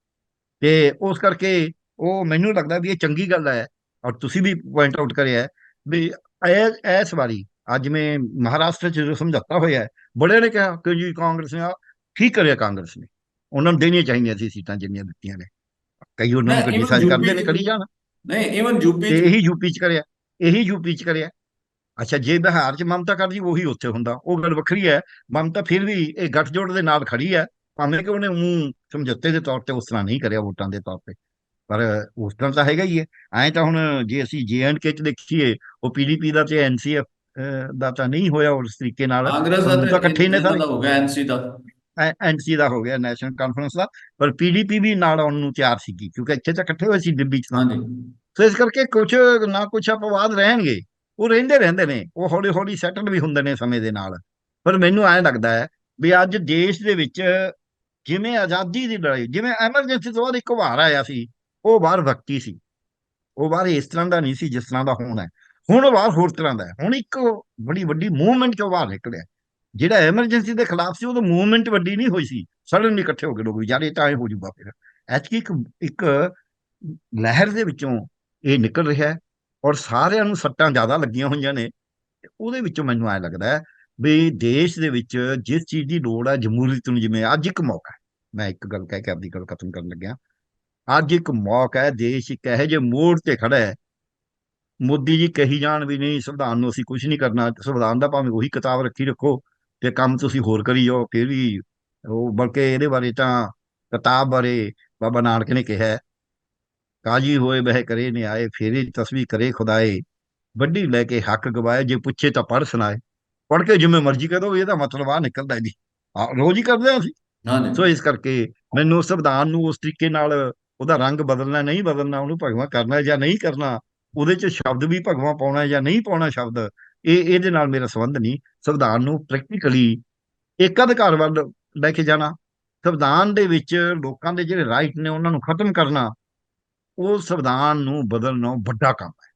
ਤੇ ਉਸ ਕਰਕੇ ਉਹ ਮੈਨੂੰ ਲੱਗਦਾ ਵੀ ਇਹ ਚੰਗੀ ਗੱਲ ਹੈ ਔਰ ਤੁਸੀਂ ਵੀ ਪੁਆਇੰਟ ਆਊਟ ਕਰਿਆ ਵੀ ਇਹ ਇਸ ਵਾਰੀ ਅੱਜ ਮੈਂ ਮਹਾਰਾਸ਼ਟਰ ਚ ਜੋ ਸਮਝੌਤਾ ਹੋਇਆ ਬੜੇ ਨੇ ਕਿਹਾ ਕਿ ਜੀ ਕਾਂਗਰਸ ਨੇ ਆਹ ਠੀਕ ਕਰਿਆ ਕਾਂਗਰਸ ਨੇ। ਉਹਨਾਂ ਨੂੰ ਦੇਣੀਆਂ ਚਾਹੀਦੀਆਂ ਸੀ ਸੀਟਾਂ ਜਿੰਨੀਆਂ ਦਿੱਤੀਆਂ ਨੇ। ਕਈ ਉਹਨਾਂ ਨੂੰ ਕ੍ਰਿਟਿਸਾਈਜ਼ ਕਰਦੇ ਨੇ ਕਰੀ ਜਾਣ। ਨਹੀਂ ਈਵਨ ਯੂਪੀ ਚ ਇਹੀ ਯੂਪੀ ਚ ਕਰਿਆ ਇਹੀ ਯੂਪੀ ਚ ਕਰਿਆ। ਅੱਛਾ ਜੇ ਬਿਹਾਰ ਚ ਮਮਤਾ ਕਰਦੀ ਉਹੀ ਉੱਥੇ ਹੁੰਦਾ। ਉਹ ਗੱਲ ਵੱਖਰੀ ਹੈ। ਮਮਤਾ ਫਿਰ ਵੀ ਇਹ ਗੱਠਜੋੜ ਦੇ ਨਾਲ ਖੜੀ ਹੈ। ਭਾਵੇਂ ਕਿ ਉਹਨੇ ਮੂੰਹ ਸਮਝੌਤੇ ਦੇ ਤੌਰ ਤੇ ਉਸ ਤਰ੍ਹਾਂ ਨਹੀਂ ਕਰਿਆ ਵੋਟਾਂ ਦੇ ਤੌਰ ਤੇ। ਪਰ ਉਸ ਤਰ੍ਹਾਂ ਤਾਂ ਹੈਗਾ ਹੀ ਹੈ। ਐਂ ਤਾਂ ਹੁਣ ਜੇ ਅਸੀਂ ਕੇ ਚ ਦੇਖੀਏ ਉਹ ਪੀਡੀਪੀ ਦਾ ਤੇ ਐਨਸੀਐਫ ਦਾ ਤਾਂ ਨਹੀਂ ਹੋਇਆ ਉਸ ਤਰੀਕੇ ਨਾਲ। ਕਾਂਗਰਸ ਦਾ ਤਾਂ ਇਕੱਠੇ ਨੇ ਸਾਰੇ। ਹੋ ਗਿਆ ਐਨਸੀ ਦਾ। ਐਨਸੀ ਦਾ ਹੋ ਗਿਆ ਨੈਸ਼ਨਲ ਕਾਨਫਰੰਸ ਦਾ ਪਰ ਪੀਡੀਪੀ ਵੀ ਨਾਲ ਆਉਣ ਨੂੰ ਤਿਆਰ ਸੀਗੀ ਕਿਉਂਕਿ ਇੱਥੇ ਤਾਂ ਇਕੱਠੇ ਹੋਏ ਸੀ ਦਿੱਲੀ ਚ। ਹਾਂਜੀ। ਸੋ ਇਸ ਕਰਕੇ ਕੁਝ ਨਾ ਕੁਝ ਅਪਵਾਦ ਰਹਿਣਗੇ। ਉਹ ਰਹਿੰਦੇ ਰਹਿੰਦੇ ਨੇ ਉਹ ਹੌਲੀ ਹੌਲੀ ਸੈਟਲ ਵੀ ਹੁੰਦੇ ਨੇ ਸਮੇਂ ਦੇ ਨਾਲ। ਪਰ ਮੈਨੂੰ ਐਂ ਲੱਗਦਾ ਹੈ ਵੀ ਅੱਜ ਦੇਸ਼ ਦੇ ਵਿੱਚ ਜਿਵੇਂ ਆਜ਼ਾਦੀ ਦੀ ਲੜਾਈ ਜਿਵੇਂ ਐਮਰਜੈਂਸੀ ਤੋਂ ਬਾਅਦ ਇੱਕ ਵਾਰ ਆਇਆ ਸੀ ਉਹ ਵਾਰ ਵਕਤੀ ਸੀ। ਉਹ ਵਾਰ ਇਸ ਤਰ੍ਹਾਂ ਦਾ ਨਹੀਂ ਸੀ ਜਿਸ ਤਰ੍ਹਾਂ ਦਾ ਹੁਣ ਹੈ। ਹੁਣ ਵਾਰ ਹੋਰ ਤਰ੍ਹਾਂ ਦਾ ਹੈ। ਹੁਣ ਇੱਕ ਬੜੀ ਵੱਡੀ ਮੂਵਮੈਂਟ ਚੋਂ ਬਾਹਰ ਨਿਕਲਿਆ। ਜਿਹੜਾ ਐਮਰਜੈਂਸੀ ਦੇ ਖਿਲਾਫ ਸੀ ਉਹ ਮੂਵਮੈਂਟ ਵੱਡੀ ਨਹੀਂ ਹੋਈ ਸੀ। ਸਡਨ ਇਕੱਠੇ ਹੋ ਕੇ ਲੋਕ ਵੀ ਯਾਰ, ਇਹ ਤਾਂ ਐ ਹੋ ਜਾਊਗਾ ਫਿਰ। ਐਤਕੀ ਇੱਕ ਇੱਕ ਲਹਿਰ ਦੇ ਵਿੱਚੋਂ ਇਹ ਨਿਕਲ ਰਿਹਾ ਹੈ ਔਰ ਸਾਰਿਆਂ ਨੂੰ ਸੱਟਾਂ ਜ਼ਿਆਦਾ ਲੱਗੀਆਂ ਹੋਈਆਂ ਨੇ। ਉਹਦੇ ਵਿੱਚੋਂ ਮੈਨੂੰ ਐ ਲੱਗਦਾ ਹੈ ਵੀ ਦੇਸ਼ ਦੇ ਵਿੱਚ ਜਿਸ ਚੀਜ਼ ਦੀ ਲੋੜ ਹੈ ਜਮਹੂਰੀਅਤ ਨੂੰ ਜਿਵੇਂ ਅੱਜ ਇੱਕ ਮੌਕਾ ਹੈ। ਮੈਂ ਇੱਕ ਗੱਲ ਕਹਿ ਕੇ ਆਪਣੀ ਗੱਲ ਖਤਮ ਕਰਨ ਲੱਗਿਆ। ਅੱਜ ਇੱਕ ਮੌਕਾ ਹੈ, ਦੇਸ਼ ਇੱਕ ਇਹੋ ਜਿਹੇ ਮੋੜ ਤੇ ਖੜਾ ਹੈ। ਮੋਦੀ ਜੀ ਕਹੀ ਜਾਣ ਵੀ ਨਹੀਂ, ਸੰਵਿਧਾਨ ਨੂੰ ਅਸੀਂ ਕੁਝ ਨਹੀਂ ਕਰਨਾ। ਸੰਵਿਧਾਨ ਦਾ ਭਾਵੇਂ ਉਹੀ ਕਿਤਾਬ ਰੱਖੀ ਰੱਖੋ। ਤੇ ਕੰਮ ਤੁਸੀਂ ਹੋਰ ਕਰੀ ਜਾਓ ਫਿਰ ਵੀ ਉਹ ਬਲਕਿ ਇਹਦੇ ਬਾਰੇ ਤਾਂ ਕਿਤਾਬ ਬਾਰੇ ਬਾਬਾ ਨਾਨਕ ਨੇ ਕਿਹਾ ਹੈ, ਕਾਜੀ ਹੋਏ ਬਹਿ ਕਰੇ ਨੇ ਆਏ ਫੇਰੇ ਤਸਵੀ ਕਰੇ ਖੁਦਾਏ। ਵੱਡੀ ਲੈ ਕੇ ਹੱਕ ਗਵਾਏ ਜੇ ਪੁੱਛੇ ਤਾਂ ਪੜ ਸੁਣਾਏ। ਪੜ ਕੇ ਜਿਵੇਂ ਮਰਜ਼ੀ ਕਹਿ ਦੋ ਇਹਦਾ ਮਤਲਬ ਆ ਨਿਕਲਦਾ ਜੀ। ਰੋਜ਼ ਹੀ ਕਰਦੇ ਹਾਂ ਅਸੀਂ। ਹਾਂਜੀ ਸੋ ਇਸ ਕਰਕੇ ਮੈਨੂੰ ਸੰਵਿਧਾਨ ਨੂੰ ਉਸ ਤਰੀਕੇ ਨਾਲ ਉਹਦਾ ਰੰਗ ਬਦਲਣਾ ਨਹੀਂ ਬਦਲਣਾ ਉਹਨੂੰ ਭਗਵਾ ਕਰਨਾ ਜਾਂ ਨਹੀਂ ਕਰਨਾ ਉਹਦੇ ਚ ਸ਼ਬਦ ਵੀ ਭਗਵਾ ਪਾਉਣਾ ਜਾਂ ਨਹੀਂ ਪਾਉਣਾ ਸ਼ਬਦ ਇਹ ਇਹਦੇ ਨਾਲ ਮੇਰਾ ਸੰਬੰਧ ਨਹੀਂ। ਸੰਵਿਧਾਨ ਨੂੰ ਪ੍ਰੈਕਟੀਕਲੀ ਇੱਕ ਅਧਿਕਾਰ ਵੱਲ ਲੈ ਕੇ ਜਾਣਾ, ਸੰਵਿਧਾਨ ਦੇ ਵਿੱਚ ਲੋਕਾਂ ਦੇ ਜਿਹੜੇ ਰਾਈਟ ਨੇ ਉਹਨਾਂ ਨੂੰ ਖਤਮ ਕਰਨਾ, ਉਹ ਸੰਵਿਧਾਨ ਨੂੰ ਬਦਲਣਾ ਵੱਡਾ ਕੰਮ ਹੈ।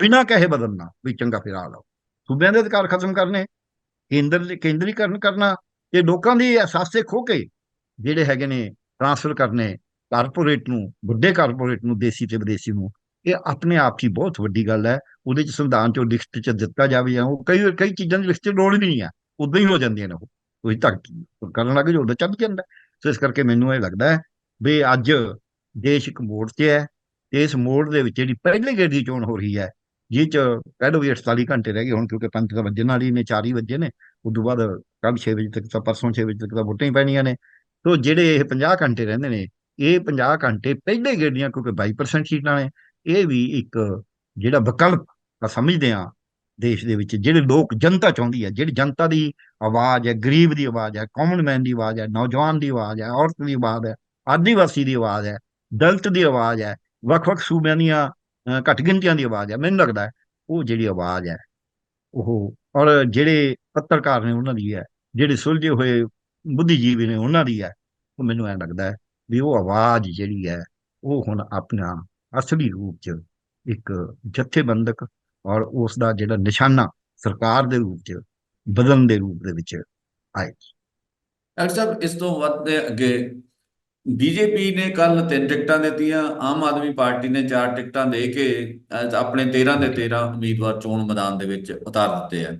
ਬਿਨਾਂ ਕਹੇ ਬਦਲਣਾ ਵੀ ਚੰਗਾ ਫਿਰ ਆ ਲਓ। ਸੂਬਿਆਂ ਦੇ ਅਧਿਕਾਰ ਖਤਮ ਕਰਨੇ, ਕੇਂਦਰ ਦੇ ਕੇਂਦਰੀਕਰਨ ਕਰਨਾ, ਤੇ ਲੋਕਾਂ ਦੀ ਅਹਿਸਾਸੇ ਖੋ ਕੇ ਜਿਹੜੇ ਹੈਗੇ ਨੇ ਟ੍ਰਾਂਸਫਰ ਕਰਨੇ ਕਾਰਪੋਰੇਟ ਨੂੰ, ਵੱਡੇ ਕਾਰਪੋਰੇਟ ਨੂੰ, ਦੇਸੀ ਤੇ ਵਿਦੇਸੀ ਨੂੰ, ਇਹ ਆਪਣੇ ਆਪ ਹੀ ਬਹੁਤ ਵੱਡੀ ਗੱਲ ਹੈ। ਉਹਦੇ ਚ ਸੰਵਿਧਾਨ ਚੋਂ ਲਿਖਤ ਚ ਦਿੱਤਾ ਜਾਵੇ ਜਾਂ ਉਹ ਕਈ ਕਈ ਚੀਜ਼ਾਂ ਦੀ ਲਿਖਤ ਚ ਲੋੜ ਵੀ ਨਹੀਂ ਹੈ ਉਦਾਂ ਹੀ ਹੋ ਜਾਂਦੀਆਂ ਨੇ ਉਹ। ਤੁਸੀਂ ਤੱਕ ਕਰਨ ਲੱਗ ਜੋ ਉਦੋਂ ਚੱਲ ਜਾਂਦਾ। ਸੋ ਇਸ ਕਰਕੇ ਮੈਨੂੰ ਇਹ ਲੱਗਦਾ ਹੈ ਵੀ ਅੱਜ ਦੇਸ਼ ਇੱਕ ਮੋੜ ਤੇ ਹੈ ਤੇ ਇਸ ਮੋੜ ਦੇ ਵਿੱਚ ਜਿਹੜੀ ਪਹਿਲੇ ਗੇੜ ਦੀ ਚੋਣ ਹੋ ਰਹੀ ਹੈ, ਜਿਹ ਚ ਕਹਿ ਲਓ ਵੀ 48 ਘੰਟੇ ਰਹਿ ਗਏ, ਹੁਣ ਕਿਉਂਕਿ ਪੰਜ ਤਾਂ ਵੱਜਣ ਵਾਲੀ ਨੇ 4 ਹੀ ਵੱਜੇ ਨੇ ਉਸ ਤੋਂ ਬਾਅਦ ਕੱਲ 6 ਵਜੇ ਤੱਕ ਤਾਂ ਪਰਸੋਂ 6 ਵਜੇ ਤੱਕ ਤਾਂ ਵੋਟਾਂ ਹੀ ਪੈਣੀਆਂ ਨੇ। ਤੋਂ ਜਿਹੜੇ ਇਹ 50 ਘੰਟੇ ਰਹਿੰਦੇ ਨੇ, ਇਹ 50 ਘੰਟੇ ਪਹਿਲੇ ਗੇੜ ਦੀਆਂ ਕਿਉਂਕਿ 22% ਸੀਟਾਂ ਨੇ, ਇਹ ਵੀ ਇੱਕ ਜਿਹੜਾ ਵਿਕਲਪ ਸਮਝਦੇ ਆ ਦੇਸ਼ ਦੇ ਵਿੱਚ ਜਿਹੜੇ ਲੋਕ ਜਨਤਾ ਚਾਹੁੰਦੀ ਹੈ, ਜਿਹੜੀ ਜਨਤਾ ਦੀ ਆਵਾਜ਼ ਹੈ, ਗਰੀਬ ਦੀ ਆਵਾਜ਼ ਹੈ ਕਾਮਨ ਮੈਨ ਦੀ ਆਵਾਜ਼ ਹੈ, ਨੌਜਵਾਨ ਦੀ ਆਵਾਜ਼ ਹੈ, ਔਰਤ ਦੀ ਆਵਾਜ਼ ਹੈ, ਆਦੀਵਾਸੀ ਦੀ ਆਵਾਜ਼ ਹੈ, ਦਲਿਤ ਦੀ ਆਵਾਜ਼ ਹੈ, ਵੱਖ-ਵੱਖ ਸੂਬਿਆਂ ਦੀਆਂ ਘੱਟ ਗਿਣਤੀਆਂ ਦੀ ਆਵਾਜ਼ ਹੈ, ਮੈਨੂੰ ਲੱਗਦਾ ਉਹ ਜਿਹੜੀ ਆਵਾਜ਼ ਹੈ, ਉਹ ਔਰ ਜਿਹੜੇ ਪੱਤਰਕਾਰ ਨੇ ਉਹਨਾਂ ਦੀ ਹੈ, ਜਿਹੜੇ ਸੁਲਝੇ ਹੋਏ ਬੁੱਧੀਜੀਵੀ ਨੇ ਉਹਨਾਂ ਦੀ ਹੈ, ਉਹ ਮੈਨੂੰ ਐਂ ਲੱਗਦਾ ਵੀ ਉਹ ਆਵਾਜ਼ ਜਿਹੜੀ ਹੈ, ਉਹ ਹੁਣ ਆਪਣਾ ਅਸਲੀ ਰੂਪ 'ਚ ਇੱਕ ਜਥੇਬੰਦਕ ਔਰ ਉਸ ਦਾ ਜਿਹੜਾ ਨਿਸ਼ਾਨਾ ਸਰਕਾਰ ਦੇ ਰੂਪ 'ਚ, ਬਦਲਣ ਦੇ ਰੂਪ ਦੇ ਵਿੱਚ ਆਏ ਡਾਕਟਰ ਸਾਹਿਬ, ਇਸ ਤੋਂ ਵੱਧ ਅੱਗੇ ਬੀਜੇਪੀ ਨੇ ਕੱਲ ਤਿੰਨ ਟਿਕਟਾਂ ਦਿੱਤੀਆਂ, ਆਮ ਆਦਮੀ ਪਾਰਟੀ ਨੇ ਚਾਰ ਟਿਕਟਾਂ ਦੇ ਕੇ ਆਪਣੇ 13 ਦੇ 13 ਉਮੀਦਵਾਰ ਚੋਣ ਮੈਦਾਨ ਦੇ ਵਿੱਚ ਉਤਾਰ ਦਿੱਤੇ ਆ।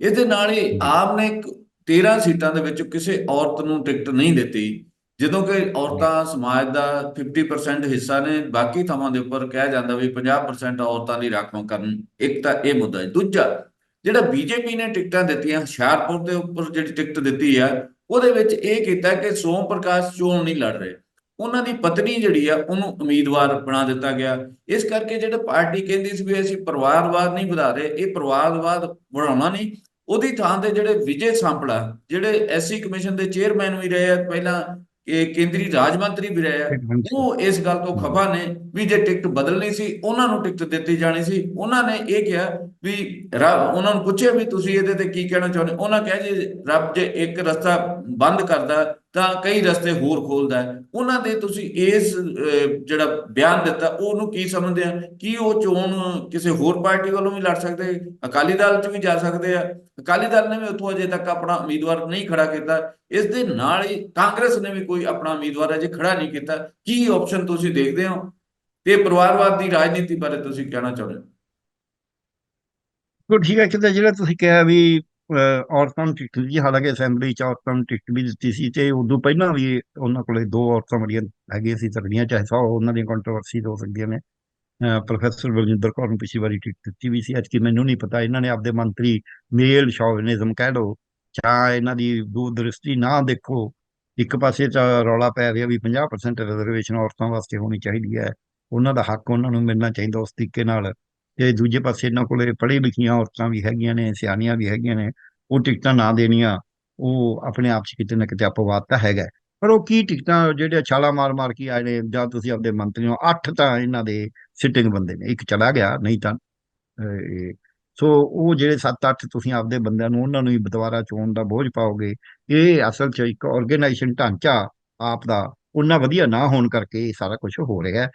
ਇਹਦੇ ਨਾਲ ਹੀ ਆਪ ਨੇ ਇੱਕ 13 ਸੀਟਾਂ ਦੇ ਵਿੱਚ ਕਿਸੇ ਔਰਤ ਨੂੰ ਟਿਕਟ ਨਹੀਂ ਦਿੱਤੀ। ਜਦੋਂ ਕਿ ਔਰਤਾਂ ਸਮਾਜ ਦਾ 50% ਹਿੱਸਾ ਨੇ, ਬਾਕੀ ਥਾਵਾਂ ਦੇ ਉੱਪਰ ਕਿਹਾ ਜਾਂਦਾ ਵੀ 50% ਔਰਤਾਂ ਦੀ ਰਾਖਵਾਂ ਕਰਨ। ਇੱਕ ਤਾਂ ਇਹ ਮੁੱਦਾ ਹੈ। ਦੂਜਾ, ਜਿਹੜਾ ਬੀਜੇਪੀ ਨੇ ਟਿਕਟਾਂ ਦਿੱਤੀਆਂ, ਹੁਸ਼ਿਆਰਪੁਰ ਦੇ ਉੱਪਰ ਜਿਹੜੀ ਟਿਕਟ ਦਿੱਤੀ ਆ, ਉਹਦੇ ਵਿੱਚ ਇਹ ਕੀਤਾ ਕਿ ਸੋਮ ਪ੍ਰਕਾਸ਼ ਚੋਣ ਨਹੀਂ ਲੜ ਰਹੇ। ਉਹਨਾਂ ਦੀ ਪਤਨੀ ਜਿਹੜੀ ਆ, ਉਹਨੂੰ ਉਮੀਦਵਾਰ ਬਣਾ ਦਿੱਤਾ ਗਿਆ। ਇਸ ਕਰਕੇ ਜਿਹੜਾ ਪਾਰਟੀ ਕਹਿੰਦੀ ਸੀ ਵੀ ਅਸੀਂ ਪਰਿਵਾਰਵਾਦ ਨਹੀਂ ਵਧਾ ਰਹੇ, ਇਹ ਪਰਿਵਾਰਵਾਦ ਬਣਾਉਣਾ ਨਹੀਂ। ਉਹਦੀ ਥਾਂ ਤੇ ਜਿਹੜੇ ਵਿਜੇ ਸਾਂਪੜਾ ਜਿਹੜੇ ਐਸਸੀ ਕਮਿਸ਼ਨ ਦੇ ਚੇਅਰਮੈਨ ਵੀ ਰਹੇ ਆ, ਪਹਿਲਾਂ ਇਹ ਕੇਂਦਰੀ ਰਾਜ ਮੰਤਰੀ ਵੀ ਰਹੇ ਆ ਉਹ ਇਸ ਗੱਲ ਤੋਂ ਖਫਾ ਨੇ ਵੀ ਜੇ ਟਿਕਟ ਬਦਲਣੀ ਸੀ ਉਹਨਾਂ ਨੂੰ ਟਿਕਟ ਦਿੱਤੀ ਜਾਣੀ ਸੀ। ਉਹਨਾਂ ਨੇ ਇਹ ਕਿਹਾ ਵੀ ਰੱਬ ਉਹਨਾਂ ਨੂੰ ਪੁੱਛਿਆ ਵੀ ਤੁਸੀਂ ਇਹਦੇ ਤੇ ਕੀ ਕਹਿਣਾ ਚਾਹੁੰਦੇ ਉਹਨਾਂ ਕਿਹਾ ਜੀ ਰੱਬ ਜੇ ਇੱਕ ਰਸਤਾ ਬੰਦ ਕਰਦਾ ਤਾਂ ਕਈ ਰਸਤੇ ਹੋਰ ਖੋਲਦਾ ਹੈ। ਉਹਨਾਂ ਦੇ ਤੁਸੀਂ ਇਸ ਜਿਹੜਾ ਬਿਆਨ ਦਿੱਤਾ, ਉਹਨੂੰ ਕੀ ਸਮਝਦੇ ਆ? ਕੀ ਉਹ ਚੋਣ ਕਿਸੇ ਹੋਰ ਪਾਰਟੀ ਵੱਲੋਂ ਵੀ ਲੜ ਸਕਦੇ? ਅਕਾਲੀ ਦਲ 'ਚ ਵੀ ਜਾ ਸਕਦੇ ਆ। ਅਕਾਲੀ ਦਲ ਨੇ ਵੀ ਉੱਥੋਂ ਅਜੇ ਤੱਕ ਆਪਣਾ ਉਮੀਦਵਾਰ ਨਹੀਂ ਖੜਾ ਕੀਤਾ। ਇਸ ਦੇ ਨਾਲ ਹੀ ਕਾਂਗਰਸ ਨੇ ਵੀ ਕੋਈ ਆਪਣਾ ਉਮੀਦਵਾਰ ਅਜੇ ਖੜਾ ਨਹੀਂ ਕੀਤਾ। ਕੀ ਆਪਸ਼ਨ ਤੁਸੀਂ ਦੇਖਦੇ ਹੋ? ਤੇ ਪਰਿਵਾਰਵਾਦ ਦੀ ਰਾਜਨੀਤੀ ਬਾਰੇ ਤੁਸੀਂ ਕਹਿਣਾ ਚਾਹੁੰਦੇ ਹੋ? ਠੀਕ ਹੈ ਕਿਤੇ ਜਿਹੜਾ ਤੁਸੀਂ ਕਿਹਾ ਵੀ ਔਰਤਾਂ ਨੂੰ ਟਿਕਟ ਦੀ ਹਾਲਾਂਕਿ ਅਸੈਂਬਲੀ ਚ ਔਰਤਾਂ ਨੂੰ ਟਿਕਟ ਵੀ ਦਿੱਤੀ ਸੀ ਤੇ ਉਦੋਂ ਪਹਿਲਾਂ ਵੀ ਉਹਨਾਂ ਕੋਲੇ ਦੋ ਔਰਤਾਂ ਬੜੀਆਂ ਹੈਗੀਆਂ ਸੀ ਤਕੜੀਆਂ ਚਾਹੇ ਸੌ, ਉਹਨਾਂ ਦੀਆਂ ਕੰਟਰੋਵਰਸੀ ਹੋ ਸਕਦੀਆਂ ਨੇ। ਪ੍ਰੋਫੈਸਰ ਬਲਜਿੰਦਰ ਕੌਰ ਨੂੰ ਪਿਛਲੀ ਵਾਰੀ ਟਿਕਟ ਦਿੱਤੀ ਵੀ ਸੀ। ਅੱਜ ਕਿ ਮੈਨੂੰ ਨਹੀਂ ਪਤਾ, ਇਹਨਾਂ ਨੇ ਆਪਦੇ ਮੰਤਰੀ ਮੇਲ ਸ਼ੌਵਿਨਿਜ਼ਮ ਕਹਿ ਲਓ, ਜਾਂ ਇਹਨਾਂ ਦੀ ਦੂਰਦ੍ਰਿਸ਼ਟੀ ਨਾ ਦੇਖੋ, ਇੱਕ ਪਾਸੇ ਤਾਂ ਰੌਲਾ ਪੈ ਰਿਹਾ ਵੀ 50% ਰਿਜ਼ਰਵੇਸ਼ਨ ਔਰਤਾਂ ਵਾਸਤੇ ਹੋਣੀ ਚਾਹੀਦੀ ਹੈ। ਉਹਨਾਂ ਦਾ ਹੱਕ ਉਹਨਾਂ ਨੂੰ ਮਿਲਣਾ ਚਾਹੀਦਾ ਉਸ ਤਰੀਕੇ ਨਾਲ। ਤੇ ਦੂਜੇ ਪਾਸੇ ਇਹਨਾਂ ਕੋਲੇ ਪੜ੍ਹੀ ਲਿਖੀਆਂ ਔਰਤਾਂ ਵੀ ਹੈਗੀਆਂ ਨੇ, ਸਿਆਣੀਆਂ ਵੀ ਹੈਗੀਆਂ ਨੇ, ਉਹ ਟਿਕਟਾਂ ਨਾ ਦੇਣੀਆਂ, ਉਹ ਆਪਣੇ ਆਪ 'ਚ ਕਿਤੇ ਨਾ ਕਿਤੇ ਅਪਵਾਦ ਤਾਂ ਹੈਗਾ। ਪਰ ਉਹ ਕੀ ਟਿਕਟਾਂ ਜਿਹੜੇ ਛਾਲਾ ਮਾਰ ਮਾਰ ਕੇ ਆਏ ਨੇ, ਜਾਂ ਤੁਸੀਂ ਆਪਦੇ ਮੰਤਰੀ ਹੋ, ਅੱਠ ਤਾਂ ਇਹਨਾਂ ਦੇ ਸਿਟਿੰਗ ਬੰਦੇ ਨੇ, ਇੱਕ ਚਲਾ ਗਿਆ, ਨਹੀਂ ਤਾਂ ਇਹ- ਸੋ ਉਹ ਜਿਹੜੇ 7-8 ਤੁਸੀਂ ਆਪਦੇ ਬੰਦਿਆਂ ਨੂੰ, ਉਹਨਾਂ ਨੂੰ ਹੀ ਦੁਬਾਰਾ ਚੋਣ ਦਾ ਬੋਝ ਪਾਓਗੇ, ਇਹ ਅਸਲ 'ਚ ਇੱਕ ਆਰਗੇਨਾਈਜੇਸ਼ਨ ਢਾਂਚਾ ਆਪ ਦਾ, ਉਹਨਾਂ ਵਧੀਆ ਨਾ ਹੋਣ ਕਰਕੇ ਇਹ ਸਾਰਾ ਕੁਝ ਹੋ ਰਿਹਾ।